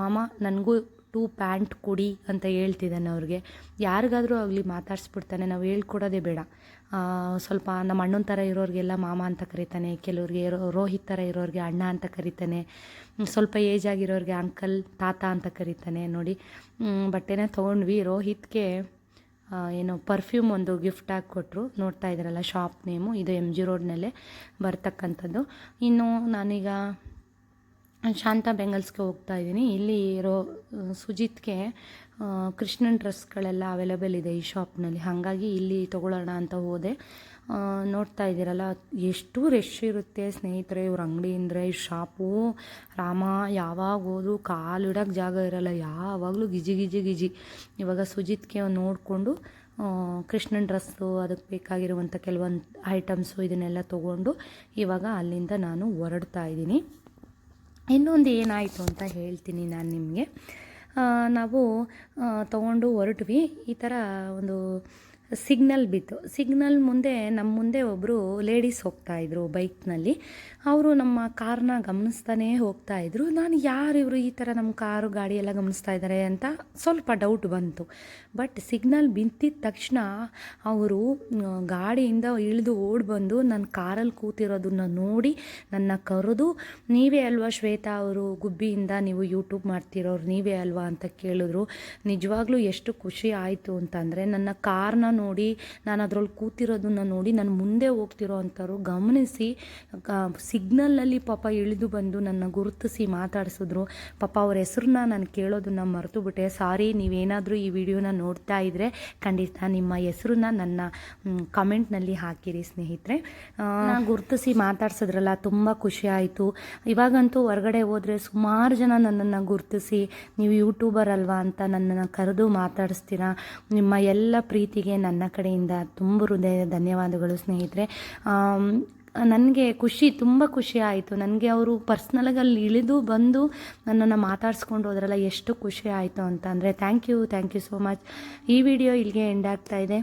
ಮಾಮ, ನನಗೂ ಟೂ ಪ್ಯಾಂಟ್ ಕೊಡಿ ಅಂತ ಹೇಳ್ತಿದ್ದಾನೆ ಅವ್ರಿಗೆ. ಯಾರಿಗಾದರೂ ಆಗಲಿ ಮಾತಾಡಿಸ್ಬಿಡ್ತಾನೆ, ನಾವು ಹೇಳ್ಕೊಡೋದೇ ಬೇಡ. ಸ್ವಲ್ಪ ನಮ್ಮ ಅಣ್ಣನ ಥರ ಇರೋರಿಗೆಲ್ಲ ಮಾಮ ಅಂತ ಕರೀತಾನೆ, ಕೆಲವ್ರಿಗೆ ರೋಹಿತ್ ಥರ ಇರೋರಿಗೆ ಅಣ್ಣ ಅಂತ ಕರೀತಾನೆ ಸ್ವಲ್ಪ ಏಜ್ ಆಗಿರೋರಿಗೆ ಅಂಕಲ್, ತಾತ ಅಂತ ಕರೀತಾನೆ ನೋಡಿ. ಬಟ್ಟೆನೇ ತೊಗೊಂಡ್ವಿ. ರೋಹಿತ್ಗೆ ಏನು ಪರ್ಫ್ಯೂಮ್ ಒಂದು ಗಿಫ್ಟ್ ಆಗಿ ಕೊಟ್ಟರು ನೋಡ್ತಾ ಇದ್ರಲ್ಲ ಶಾಪ್ ನೇಮು ಇದು ಎಂ ಜಿ ರೋಡ್ನಲ್ಲೇ ಬರ್ತಕ್ಕಂಥದ್ದು. ಇನ್ನು ನಾನೀಗ ಶಾಂತ ಬೆಂಗಲ್ಸ್ಗೆ ಹೋಗ್ತಾ ಇದ್ದೀನಿ. ಇಲ್ಲಿ ಇರೋ ಸುಜಿತ್ಗೆ ಕೃಷ್ಣನ್ ಡ್ರೆಸ್ಗಳೆಲ್ಲ ಅವೈಲೇಬಲ್ ಇದೆ ಈ ಶಾಪ್ನಲ್ಲಿ. ಹಾಗಾಗಿ ಇಲ್ಲಿ ತೊಗೊಳ್ಳೋಣ ಅಂತ ಹೋದೆ. ನೋಡ್ತಾ ಇದ್ದೀರಲ್ಲ, ಎಷ್ಟು ರಶ್ ಇರುತ್ತೆ ಸ್ನೇಹಿತರೆ ಇವ್ರ ಅಂಗಡಿ ಅಂದರೆ ಈ ಶಾಪು, ರಾಮ, ಯಾವಾಗ ಹೋದರೂ ಕಾಲು ಇಡೋಕ್ಕೆ ಜಾಗ ಇರಲ್ಲ. ಯಾವಾಗಲೂ ಗಿಜಿ ಗಿಜಿ ಗಿಜಿ. ಇವಾಗ ಸುಜಿತ್ಗೆ ನೋಡಿಕೊಂಡು ಕೃಷ್ಣನ್ ಡ್ರೆಸ್ಸು, ಅದಕ್ಕೆ ಬೇಕಾಗಿರುವಂಥ ಕೆಲವೊಂದು ಐಟಮ್ಸು ಇದನ್ನೆಲ್ಲ ತೊಗೊಂಡು, ಇವಾಗ ಅಲ್ಲಿಂದ ನಾನು ಹೊರಡ್ತಾ ಇದ್ದೀನಿ. ಇನ್ನೊಂದು ಏನಾಯಿತು ಅಂತ ಹೇಳ್ತೀನಿ ನಾನು ನಿಮಗೆ. ನಾವು ತೊಗೊಂಡು ಹೊರಟ್ವಿ. ಈ ಥರ ಒಂದು ಸಿಗ್ನಲ್ ಬಿತ್ತು. ಸಿಗ್ನಲ್ ಮುಂದೆ ನಮ್ಮ ಮುಂದೆ ಒಬ್ಬರು ಲೇಡೀಸ್ ಹೋಗ್ತಾಯಿದ್ರು ಬೈಕ್ನಲ್ಲಿ. ಅವರು ನಮ್ಮ ಕಾರ್ನ ಗಮನಿಸ್ತಾನೇ ಹೋಗ್ತಾಯಿದ್ರು ನಾನು, ಯಾರು ಇವರು ಈ ಥರ ನಮ್ಮ ಕಾರು, ಗಾಡಿ ಎಲ್ಲ ಗಮನಿಸ್ತಾ ಇದ್ದಾರೆ ಅಂತ ಸ್ವಲ್ಪ ಡೌಟ್ ಬಂತು. ಬಟ್ ಸಿಗ್ನಲ್ ಬಿತ್ತಿದ ತಕ್ಷಣ ಅವರು ಗಾಡಿಯಿಂದ ಇಳಿದು ಓಡಿ ಬಂದು ನನ್ನ ಕಾರಲ್ಲಿ ಕೂತಿರೋದನ್ನ ನೋಡಿ ನನ್ನ ಕರೆದು, ನೀವೇ ಅಲ್ವಾ ಶ್ವೇತಾ ಅವರು ಗುಬ್ಬಿಯಿಂದ ನೀವು ಯೂಟ್ಯೂಬ್ ಮಾಡ್ತಿರೋರು? ನೀವೇ ಅಲ್ವಾ? ಅಂತ ಕೇಳಿದ್ರು. ನಿಜವಾಗ್ಲೂ ಎಷ್ಟು ಖುಷಿ ಆಯಿತು ಅಂತಂದರೆ, ನನ್ನ ಕಾರ್ನ ನೋಡಿ, ನಾನು ಅದರಲ್ಲಿ ಕೂತಿರೋದನ್ನ ನೋಡಿ, ನಾನು ಮುಂದೆ ಹೋಗ್ತಿರೋ ಅಂಥವ್ರು ಗಮನಿಸಿ ಸಿಗ್ನಲ್ನಲ್ಲಿ ಪಾಪ ಇಳಿದು ಬಂದು ನನ್ನ ಗುರುತಿಸಿ ಮಾತಾಡಿಸಿದ್ರು. ಪಾಪ ಅವ್ರ ಹೆಸ್ರನ್ನ ನಾನು ಕೇಳೋದನ್ನ ಮರೆತು ಬಿಟ್ಟೆ ಸಾರಿ, ನೀವೇನಾದರೂ ಈ ವಿಡಿಯೋನ ನೋಡ್ತಾ ಇದ್ದರೆ ಖಂಡಿತ ನಿಮ್ಮ ಹೆಸ್ರನ್ನ ನನ್ನ ಕಮೆಂಟ್ನಲ್ಲಿ ಹಾಕಿರಿ ಸ್ನೇಹಿತರೆ. ಗುರುತಿಸಿ ಮಾತಾಡ್ಸಿದ್ರಲ್ಲ, ತುಂಬ ಖುಷಿ ಆಯಿತು. ಇವಾಗಂತೂ ಹೊರಗಡೆ ಹೋದರೆ ಸುಮಾರು ಜನ ನನ್ನನ್ನು ಗುರುತಿಸಿ, ನೀವು ಯೂಟ್ಯೂಬರ್ ಅಲ್ವಾ ಅಂತ ನನ್ನನ್ನು ಕರೆದು ಮಾತಾಡಿಸ್ತೀರಾ? ನಿಮ್ಮ ಎಲ್ಲ ಪ್ರೀತಿಗೆ ನನ್ನ ಕಡೆಯಿಂದ ತುಂಬ ಹೃದಯ ಧನ್ಯವಾದಗಳು, ಸ್ನೇಹಿತರೆ. ನನಗೆ ಖುಷಿ, ತುಂಬ ಖುಷಿ ಆಯಿತು. ನನಗೆ ಅವರು ಪರ್ಸ್ನಲಾಗಿ ಅಲ್ಲಿ ಇಳಿದು ಬಂದು ನನ್ನನ್ನು ಮಾತಾಡಿಸ್ಕೊಂಡು ಹೋದ್ರಲ್ಲ ಎಷ್ಟು ಖುಷಿ ಆಯಿತು ಅಂತ ಅಂದರೆ, thank you thank you so much. ಈ ವಿಡಿಯೋ ಇಲ್ಲಿಗೆ ಎಂಡ್ ಆಗ್ತಾ ಇದೆ.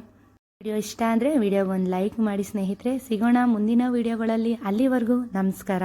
ವಿಡಿಯೋ ಇಷ್ಟ ಅಂದರೆ ವಿಡಿಯೋಗೊಂದು ಲೈಕ್ ಮಾಡಿ, ಸ್ನೇಹಿತರೆ. ಸಿಗೋಣ ಮುಂದಿನ ವಿಡಿಯೋಗಳಲ್ಲಿ. ಅಲ್ಲಿವರೆಗೂ ನಮಸ್ಕಾರ.